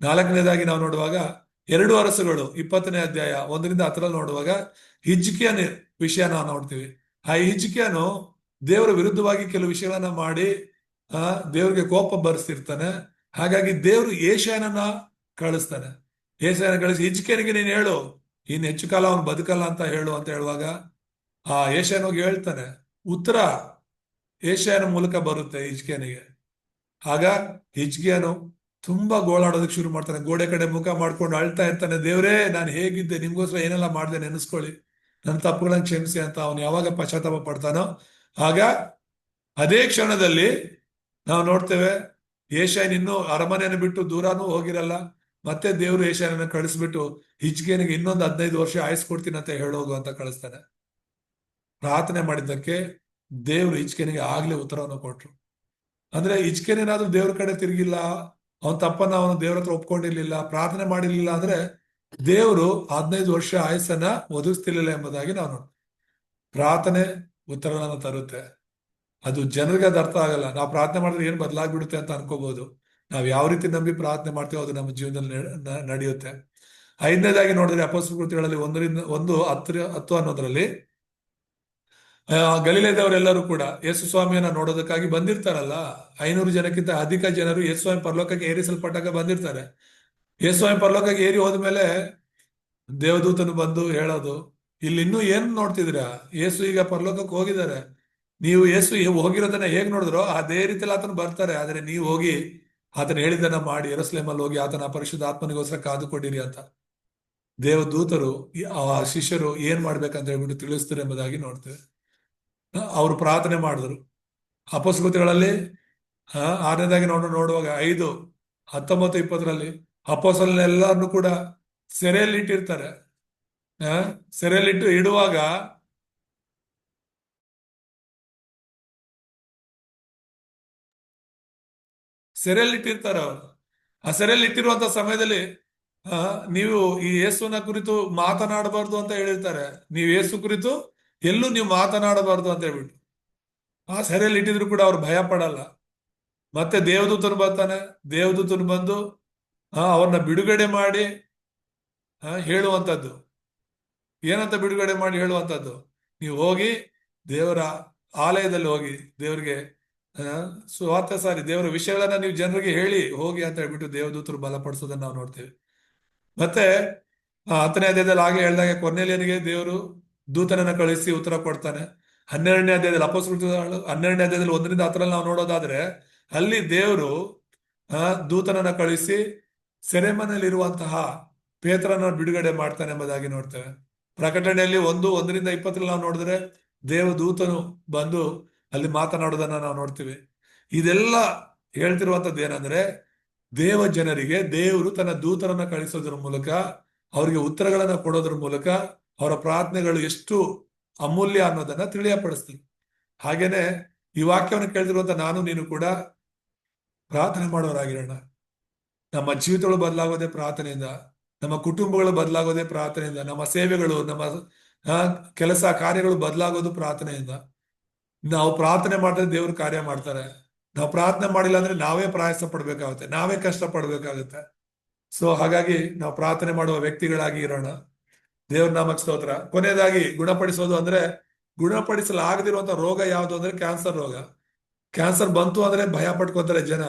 ನಾಲ್ಕನೇದಾಗಿ ನಾವು ನೋಡುವಾಗ ಎರಡು ಅರಸುಗಳು, ಇಪ್ಪತ್ತನೇ ಅಧ್ಯಾಯ ಒಂದರಿಂದ ಹತ್ತರಲ್ಲಿ ನೋಡುವಾಗ ಹಿಜ್ಕಿಯನ ವಿಷಯ ನಾವು ನೋಡ್ತೀವಿ. ಆ ಹಿಜ್ಕಿಯನು ದೇವರ ವಿರುದ್ಧವಾಗಿ ಕೆಲವು ವಿಷಯಗಳನ್ನ ಮಾಡಿ, ಆ, ದೇವ್ರಿಗೆ ಕೋಪ ಬರೆಸ್ತಿರ್ತಾನೆ ಹಾಗಾಗಿ ದೇವರು ಏಷ್ಯಾನನ್ನ ಕಳಿಸ್ತಾನೆ. ಏಷ್ಯಾನ ಕಳಿಸಿ, ಹಿಜ್ಕಿಯನಿಗೆ ನೀನು ಹೇಳು. ಇನ್ನು ಹೆಚ್ಚು ಕಾಲ ಅವನು ಬದುಕಲ್ಲ ಅಂತ ಹೇಳು ಅಂತ ಹೇಳುವಾಗ ಆ ಏಷ್ಯಾನ್ ಹೇಳ್ತಾನೆ, ಉತ್ತರ ಏಷ್ಯಾನ ಮೂಲಕ ಬರುತ್ತೆ ಹಿಜ್ಕಿಯನಿಗೆ ಆಗ ಹಿಜ್ಕಿಯನು ತುಂಬಾ ಗೋಳಾಡೋದಕ್ಕೆ ಶುರು ಮಾಡ್ತಾನೆ, ಗೋಡೆ ಕಡೆ ಮುಖ ಮಾಡ್ಕೊಂಡು ಅಳ್ತಾ ಇರ್ತಾನೆ, ದೇವ್ರೇ, ನಾನು ಹೇಗಿದ್ದೆ, ನಿಮ್ಗೋಸ್ಕರ ಏನೆಲ್ಲ ಮಾಡಿದೆ ನೆನೆಸ್ಕೊಳ್ಳಿ, ನನ್ನ ತಪ್ಪುಗಳನ್ನ ಕ್ಷಮಿಸಿ ಅಂತ ಅವನು ಯಾವಾಗ ಪಶ್ಚಾತ್ತಾಪ ಪಡ್ತಾನೋ, ಆಗ ಅದೇ ಕ್ಷಣದಲ್ಲಿ ನಾವು ನೋಡ್ತೇವೆ, ಏಷ್ಯಾನ್ ಇನ್ನೂ ಅರಮನೆಯನ್ನು ಬಿಟ್ಟು ದೂರನೂ ಹೋಗಿರಲ್ಲ, ಮತ್ತೆ ದೇವರು ಏಷ್ಯಾನನ್ನು ಕಳಿಸ್ಬಿಟ್ಟು ಹಿಜ್ಗೇನಿಗೆ ಇನ್ನೊಂದು ಹದಿನೈದು ವರ್ಷ ಆಯಸ್ಕೊಡ್ತೀನಿ ಅಂತ ಹೇಳೋಗು ಅಂತ ಕಳಿಸ್ತಾನೆ. ಪ್ರಾರ್ಥನೆ ಮಾಡಿದ್ದಕ್ಕೆ ದೇವ್ರು ಇಚ್ಕೆನಿಗೆ ಆಗ್ಲೇ ಉತ್ತರವನ್ನು ಕೊಟ್ರು. ಅಂದ್ರೆ ಇಚ್ಕೆನೇನಾದ್ರೂ ದೇವ್ರ ಕಡೆ ತಿರುಗಿಲ್ಲ, ಅವನ ತಪ್ಪನ್ನ ಅವನು ದೇವ್ರ ಹತ್ರ ಒಪ್ಕೊಂಡಿರ್ಲಿಲ್ಲ, ಪ್ರಾರ್ಥನೆ ಮಾಡಿರ್ಲಿಲ್ಲ ಅಂದ್ರೆ ದೇವರು ಹದಿನೈದು ವರ್ಷ ಆಯಸ್ಸನ್ನ ಒದಗಿಸ್ತಿರ್ಲಿಲ್ಲ ಎಂಬುದಾಗಿ ನಾವು ನೋಡ್ತೀವಿ. ಪ್ರಾರ್ಥನೆ ಉತ್ತರಗಳನ್ನು ತರುತ್ತೆ. ಅದು ಜನರಿಗೆ ಅದು ಅರ್ಥ ಆಗಲ್ಲ. ನಾವು ಪ್ರಾರ್ಥನೆ ಮಾಡಿದ್ರೆ ಏನು ಬದಲಾಗ್ಬಿಡುತ್ತೆ ಅಂತ ಅನ್ಕೋಬಹುದು ನಾವು ಯಾವ ರೀತಿ ನಂಬಿ ಪ್ರಾರ್ಥನೆ ಮಾಡ್ತೀವೋ ಅದು ನಮ್ಮ ಜೀವನದಲ್ಲಿ ನಡೆಯುತ್ತೆ. ಐದನೇದಾಗಿ ನೋಡಿದ್ರೆ ಅಪಸ್ಕೃತಿಗಳಲ್ಲಿ ಒಂದರಿಂದ, ಒಂದು ಹತ್ತು ಹತ್ತು ಅನ್ನೋದ್ರಲ್ಲಿ ಗಲಿಲೆದವರೆಲ್ಲರೂ ಕೂಡ ಯೇಸು ಸ್ವಾಮಿಯನ್ನ ನೋಡೋದಕ್ಕಾಗಿ ಬಂದಿರ್ತಾರಲ್ಲ? ಐನೂರು ಜನಕ್ಕಿಂತ ಅಧಿಕ ಜನರು ಯೇಸು ಸ್ವಾಮಿ ಪರಲೋಕಕ್ಕೆ ಏರಿಸಲ್ಪಟ್ಟಾಗ ಬಂದಿರ್ತಾರೆ. ಯೇಸು ಸ್ವಾಮಿ ಪರಲೋಕಕ್ಕೆ ಏರಿ ಹೋದ್ಮೇಲೆ ದೇವದೂತನು ಬಂದು ಹೇಳೋದು, ಇಲ್ಲಿ ಇನ್ನೂ ಏನ್ ನೋಡ್ತಿದ್ರ ಯೇಸು ಈಗ ಪರಲೋಕಕ್ಕೆ ಹೋಗಿದ್ದಾರೆ. ನೀವು ಯೇಸು ಹೋಗಿರೋದನ್ನ ಹೇಗ್ ನೋಡಿದ್ರೋ ಅದೇ ರೀತಿಯಲ್ಲಿ ಆತನ ಬರ್ತಾರೆ. ಆದ್ರೆ ನೀವು ಹೋಗಿ ಆತನ ಹೇಳಿದ್ದನ್ನ ಮಾಡಿ ಎರಸ್ಲೇಮಲ್ಲಿ ಹೋಗಿ ಆತನ ಪರಿಶುದ್ಧ ಆತ್ಮನಿಗೋಸ್ಕರ ಕಾದುಕೊಂಡಿರಿ ಅಂತ. ದೇವದೂತರು, ಆ ಶಿಷ್ಯರು ಏನ್ ಮಾಡ್ಬೇಕಂತ ಹೇಳ್ಬಿಟ್ಟು ತಿಳಿಸ್ತಾರೆ ಎಂಬುದಾಗಿ ನೋಡ್ತೇವೆ. ಅವರು ಪ್ರಾರ್ಥನೆ ಮಾಡಿದ್ರು. ಅಪಸ್ಕೃತಿಗಳಲ್ಲಿ ಆರನೇದಾಗಿ ನೋಡ, ನೋಡುವಾಗ ಐದು, ಹತ್ತೊಂಬತ್ತು, ಇಪ್ಪತ್ತರಲ್ಲಿ ಅಪೋಸಲ್ನೆಲ್ಲರನ್ನು ಕೂಡ ಸೆರೆಯಲ್ಲಿ ಇಟ್ಟಿರ್ತಾರೆ. ಸೆರೆಯಲ್ಲಿಟ್ಟು ಇಡುವಾಗ ಸೆರೆಯಲ್ಲಿ ಇಟ್ಟಿರ್ತಾರೆ ಅವರು. ಆ ಸೆರೆಯಲ್ಲಿ ಇಟ್ಟಿರುವಂತ ಸಮಯದಲ್ಲಿ ನೀವು ಈ ಯೇಸುವನ ಕುರಿತು ಮಾತನಾಡಬಾರ್ದು ಅಂತ ಹೇಳಿರ್ತಾರೆ. ನೀವು ಯೇಸು ಕುರಿತು ಎಲ್ಲೂ ನೀವು ಮಾತನಾಡಬಾರ್ದು ಅಂತ ಹೇಳ್ಬಿಟ್ಟು ಆ ಸೆರೆಯಲ್ಲಿ ಇಟ್ಟಿದ್ರು ಕೂಡ ಅವ್ರು ಭಯ ಪಡಲ್ಲ. ಮತ್ತೆ ದೇವದೂತನು ಬರ್ತಾನೆ. ದೇವದೂತನು ಬಂದು, ಆ, ಅವ್ರನ್ನ ಬಿಡುಗಡೆ ಮಾಡಿ ಹೇಳುವಂಥದ್ದು ಏನಂತ ಬಿಡುಗಡೆ ಮಾಡಿ ಹೇಳುವಂಥದ್ದು ನೀವು ಹೋಗಿ ದೇವರ ಆಲಯದಲ್ಲಿ ಹೋಗಿ, ದೇವರಿಗೆ ಸ್ವಾರ್ಥ ಸಾರಿ, ದೇವರ ವಿಷಯಗಳನ್ನ ನೀವು ಜನರಿಗೆ ಹೇಳಿ ಹೋಗಿ ಅಂತ ಹೇಳ್ಬಿಟ್ಟು ದೇವದೂತರು ಬಲಪಡಿಸೋದನ್ನ ನಾವು ನೋಡ್ತೇವೆ. ಮತ್ತೆ ಹತ್ತನೇ ಅಧ್ಯಾಯದಲ್ಲಿ ಹಾಗೆ ಹೇಳಿದಾಗ ಕೊರ್ನೇಲಿಯನಿಗೆ ದೇವರು ದೂತನನ್ನ ಕಳಿಸಿ ಉತ್ತರ ಕೊಡ್ತಾನೆ ಹನ್ನೆರಡನೇ ಅಧ್ಯಾಯದಲ್ಲಿ ಅಪಸ್ ಹನ್ನೆರಡನೇ ಅಧ್ಯಾಯದಲ್ಲಿ ಒಂದರಿಂದ ಹತ್ತರಲ್ಲಿ ನಾವು ನೋಡೋದಾದ್ರೆ, ಅಲ್ಲಿ ದೇವರು, ಆ, ದೂತನನ್ನ ಕಳಿಸಿ ಸೆರೆಮನೆಯಲ್ಲಿರುವಂತಹ ಪೇತ್ರನ ಬಿಡುಗಡೆ ಮಾಡ್ತಾನೆ ಎಂಬುದಾಗಿ ನೋಡ್ತೇವೆ. ಪ್ರಕಟಣೆಯಲ್ಲಿ ಒಂದು, ಒಂದರಿಂದ ಇಪ್ಪತ್ತರಲ್ಲಿ ನಾವು ನೋಡಿದ್ರೆ ದೇವದೂತನು ಬಂದು ಅಲ್ಲಿ ಮಾತನಾಡೋದನ್ನ ನಾವು ನೋಡ್ತೀವಿ. ಇದೆಲ್ಲ ಹೇಳ್ತಿರುವಂತದ್ದು ಏನಂದ್ರೆ, ದೇವ ಜನರಿಗೆ ದೇವರು ತನ್ನ ದೂತರನ್ನ ಕಳಿಸೋದ್ರ ಮೂಲಕ, ಅವರಿಗೆ ಉತ್ತರಗಳನ್ನ ಕೊಡೋದ್ರ ಮೂಲಕ ಅವರ ಪ್ರಾರ್ಥನೆಗಳು ಎಷ್ಟು ಅಮೂಲ್ಯ ಅನ್ನೋದನ್ನ ತಿಳಿಯಪಡಿಸ್ತೀವಿ ಹಾಗೇನೆ ಈ ವಾಕ್ಯವನ್ನು ಕೇಳಿದಿರುವಂತ ನಾನು, ನೀನು ಕೂಡ ಪ್ರಾರ್ಥನೆ ಮಾಡೋರಾಗಿರೋಣ. ನಮ್ಮ ಜೀವಿತಗಳು ಬದಲಾಗೋದೇ ಪ್ರಾರ್ಥನೆಯಿಂದ, ನಮ್ಮ ಕುಟುಂಬಗಳು ಬದಲಾಗೋದೇ ಪ್ರಾರ್ಥನೆಯಿಂದ, ನಮ್ಮ ಸೇವೆಗಳು, ನಮ್ಮ ಕೆಲಸ ಕಾರ್ಯಗಳು ಬದಲಾಗೋದು ಪ್ರಾರ್ಥನೆಯಿಂದ. ನಾವು ಪ್ರಾರ್ಥನೆ ಮಾಡಿದ್ರೆ ದೇವರು ಕಾರ್ಯ ಮಾಡ್ತಾರೆ. ನಾವು ಪ್ರಾರ್ಥನೆ ಮಾಡಿಲ್ಲ ಅಂದ್ರೆ ನಾವೇ ಪ್ರಯಾಸ ಪಡ್ಬೇಕಾಗುತ್ತೆ, ನಾವೇ ಕಷ್ಟ ಪಡ್ಬೇಕಾಗುತ್ತೆ. ಸೊ ಹಾಗಾಗಿ ನಾವು ಪ್ರಾರ್ಥನೆ ಮಾಡುವ ವ್ಯಕ್ತಿಗಳಾಗಿ ಇರೋಣ. ದೇವ್ರ ನಾಮಕ್ ಸ್ತೋತ್ರ. ಕೊನೆಯದಾಗಿ ಗುಣಪಡಿಸೋದು ಅಂದ್ರೆ ಗುಣಪಡಿಸಲಾಗದಿರುವಂತ ರೋಗ ಯಾವುದು ಅಂದ್ರೆ ಕ್ಯಾನ್ಸರ್ ರೋಗ. ಕ್ಯಾನ್ಸರ್ ಬಂತು ಅಂದ್ರೆ ಭಯ ಪಟ್ಕೋತಾರೆ ಜನ.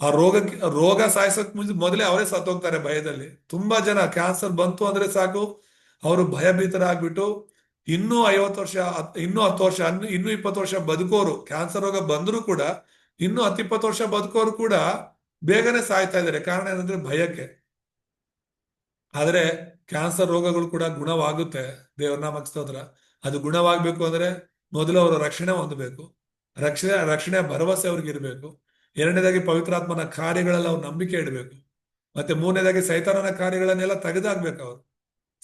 ಆ ರೋಗಕ್ಕೆ, ರೋಗ ಸಾಯಿಸೋಕ್ ಮುಂಚೆ ಮೊದಲೇ ಅವರೇ ಸತ್ತೋಗ್ತಾರೆ ಭಯದಲ್ಲಿ. ತುಂಬಾ ಜನ ಕ್ಯಾನ್ಸರ್ ಬಂತು ಅಂದ್ರೆ ಸಾಕು, ಅವರು ಭಯಭೀತರಾಗ್ಬಿಟ್ಟು ಇನ್ನೂ ಐವತ್ತು ವರ್ಷ ಇನ್ನೂ ಹತ್ತು ವರ್ಷ ಇನ್ನೂ ಇಪ್ಪತ್ತು ವರ್ಷ ಬದುಕೋರು. ಕ್ಯಾನ್ಸರ್ ರೋಗ ಬಂದರೂ ಕೂಡ ಇನ್ನೂ ಹತ್ತಿಪ್ಪತ್ತು ವರ್ಷ ಬದುಕೋರು ಕೂಡ ಬೇಗನೆ ಸಾಯ್ತಾ ಇದ್ದಾರೆ. ಕಾರಣ ಏನಂದ್ರೆ ಭಯಕ್ಕೆ. ಆದ್ರೆ ಕ್ಯಾನ್ಸರ್ ರೋಗಗಳು ಕೂಡ ಗುಣವಾಗುತ್ತೆ. ದೇವ್ರ ನಾಮಕ ಸ್ತೋತ್ರ ಅದು ಗುಣವಾಗಬೇಕು ಅಂದ್ರೆ ಮೊದಲು ಅವರ ರಕ್ಷಣೆ ಹೊಂದಬೇಕು. ರಕ್ಷಣೆ ರಕ್ಷಣೆ ಭರವಸೆ ಅವ್ರಿಗೆ ಇರಬೇಕು. ಎರಡನೇದಾಗಿ ಪವಿತ್ರಾತ್ಮನ ಕಾರ್ಯಗಳಲ್ಲಿ ಅವ್ರು ನಂಬಿಕೆ ಇಡಬೇಕು. ಮತ್ತೆ ಮೂರನೇದಾಗಿ ಸೈತಾನನ ಕಾರ್ಯಗಳನ್ನೆಲ್ಲ ತೆಗೆದಾಗ್ಬೇಕು ಅವರು.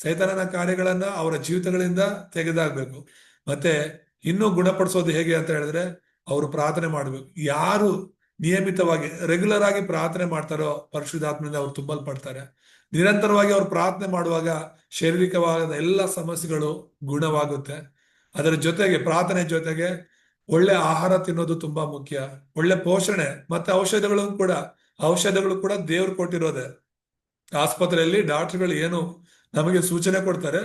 ಸೈತಾನನ ಕಾರ್ಯಗಳನ್ನ ಅವರ ಜೀವಿತಗಳಿಂದ ತೆಗೆದಾಗ್ಬೇಕು ಮತ್ತೆ ಇನ್ನೂ ಗುಣಪಡಿಸೋದು ಹೇಗೆ ಅಂತ ಹೇಳಿದ್ರೆ ಅವರು ಪ್ರಾರ್ಥನೆ ಮಾಡಬೇಕು. ಯಾರು ನಿಯಮಿತವಾಗಿ ರೆಗ್ಯುಲರ್ ಆಗಿ ಪ್ರಾರ್ಥನೆ ಮಾಡ್ತಾರೋ ಪರಿಶುದ್ಧಾತ್ಮದಿಂದ ಅವ್ರು ತುಂಬಲ್ಪಡ್ತಾರೆ. ನಿರಂತರವಾಗಿ ಅವ್ರು ಪ್ರಾರ್ಥನೆ ಮಾಡುವಾಗ ಶಾರೀರಿಕವಾದ ಎಲ್ಲ ಸಮಸ್ಯೆಗಳು ಗುಣವಾಗುತ್ತೆ. ಅದರ ಜೊತೆಗೆ, ಪ್ರಾರ್ಥನೆ ಜೊತೆಗೆ ಒಳ್ಳೆ ಆಹಾರ ತಿನ್ನೋದು ತುಂಬಾ ಮುಖ್ಯ. ಒಳ್ಳೆ ಪೋಷಣೆ ಮತ್ತೆ ಔಷಧಗಳು ಕೂಡ ಔಷಧಗಳು ಕೂಡ ದೇವ್ರು ಕೊಟ್ಟಿರೋದೆ. ಆಸ್ಪತ್ರೆಯಲ್ಲಿ ಡಾಕ್ಟರ್ಗಳು ಏನು ನಮಗೆ ಸೂಚನೆ ಕೊಡ್ತಾರೆ,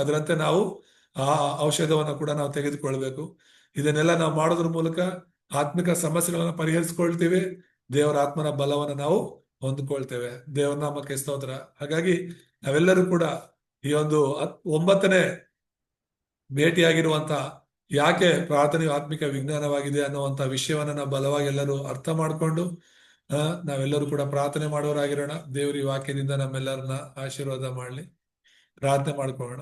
ಅದರಂತೆ ನಾವು ಆ ಔಷಧವನ್ನ ಕೂಡ ನಾವು ತೆಗೆದುಕೊಳ್ಬೇಕು. ಇದನ್ನೆಲ್ಲ ನಾವು ಮಾಡೋದ್ರ ಮೂಲಕ ಆತ್ಮಿಕ ಸಮಸ್ಯೆಗಳನ್ನ ಪರಿಹರಿಸ್ಕೊಳ್ತೀವಿ. ದೇವರ ಆತ್ಮನ ಬಲವನ್ನ ನಾವು ಹೊಂದ್ಕೊಳ್ತೇವೆ. ದೇವನಾಮಕ್ಕೆ ಸ್ತೋತ್ರ. ಹಾಗಾಗಿ ನಾವೆಲ್ಲರೂ ಕೂಡ ಈ ಒಂದು ಒಂಬತ್ತನೇ ಭೇಟಿಯಾಗಿರುವಂತ ಯಾಕೆ ಪ್ರಾರ್ಥನೆಯು ಆತ್ಮಿಕ ವಿಜ್ಞಾನವಾಗಿದೆ ಅನ್ನುವಂತ ವಿಷಯವನ್ನ ನಾವು ಬಲವಾಗಿ ಎಲ್ಲರೂ ಅರ್ಥ ಮಾಡಿಕೊಂಡು ನಾವೆಲ್ಲರೂ ಕೂಡ ಪ್ರಾರ್ಥನೆ ಮಾಡೋರಾಗಿರೋಣ. ದೇವರ ಈ ವಾಕ್ಯದಿಂದ ನಮ್ಮೆಲ್ಲರನ್ನ ಆಶೀರ್ವಾದ ಮಾಡಲಿ. ಪ್ರಾರ್ಥನೆ ಮಾಡ್ಕೊಳ್ಳೋಣ.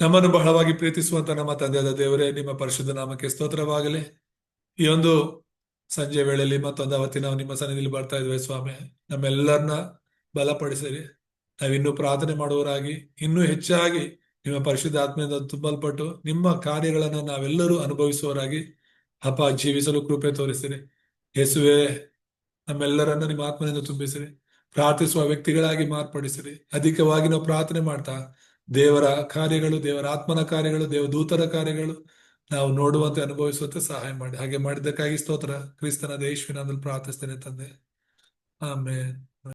ನಮ್ಮನ್ನು ಬಹಳವಾಗಿ ಪ್ರೀತಿಸುವಂತ ನಮ್ಮ ತಂದೆಯಾದ ದೇವರೇ, ನಿಮ್ಮ ಪರಿಶುದ್ಧ ನಾಮಕ್ಕೆ ಸ್ತೋತ್ರವಾಗಲಿ. ಈ ಒಂದು ಸಂಜೆ ವೇಳೆಯಲ್ಲಿ ಮತ್ತೊಂದು ಅವತ್ತಿ ನಾವು ನಿಮ್ಮ ಸನ್ನಿಧಿಯಲ್ಲಿ ಬರ್ತಾ ಇದ್ವಿ ಸ್ವಾಮಿ. ನಮ್ಮೆಲ್ಲರನ್ನ ಬಲಪಡಿಸಿರಿ. ನಾವಿನ್ನೂ ಪ್ರಾರ್ಥನೆ ಮಾಡುವವರಾಗಿ, ಇನ್ನೂ ಹೆಚ್ಚಾಗಿ ನಿಮ್ಮ ಪರಿಶುದ್ಧ ಆತ್ಮೆಯಿಂದ ತುಂಬಲ್ಪಟ್ಟು ನಿಮ್ಮ ಕಾರ್ಯಗಳನ್ನು ನಾವೆಲ್ಲರೂ ಅನುಭವಿಸುವವರಾಗಿ ಅಪ್ಪ ಜೀವಿಸಲು ಕೃಪೆ ತೋರಿಸಿರಿ. ಯೇಸುವೆ, ನಮ್ಮೆಲ್ಲರನ್ನ ನಿಮ್ಮ ಆತ್ಮನಿಂದ ತುಂಬಿಸಿರಿ. ಪ್ರಾರ್ಥಿಸುವ ವ್ಯಕ್ತಿಗಳಾಗಿ ಮಾರ್ಪಡಿಸಿರಿ. ಅಧಿಕವಾಗಿ ನಾವು ಪ್ರಾರ್ಥನೆ ಮಾಡ್ತಾ ದೇವರ ಕಾರ್ಯಗಳು, ದೇವರ ಆತ್ಮನ ಕಾರ್ಯಗಳು, ದೇವದೂತರ ಕಾರ್ಯಗಳು ನಾವು ನೋಡುವಂತೆ ಅನುಭವಿಸುವಂತೆ ಸಹಾಯ ಮಾಡಿ. ಹಾಗೆ ಮಾಡಿದ್ದಕ್ಕಾಗಿ ಸ್ತೋತ್ರ. ಕ್ರಿಸ್ತನ ದೇಶವಿನಲ್ಲಿ ಪ್ರಾರ್ಥಿಸ್ತೇನೆ ತಂದೆ. ಆಮೇಲೆ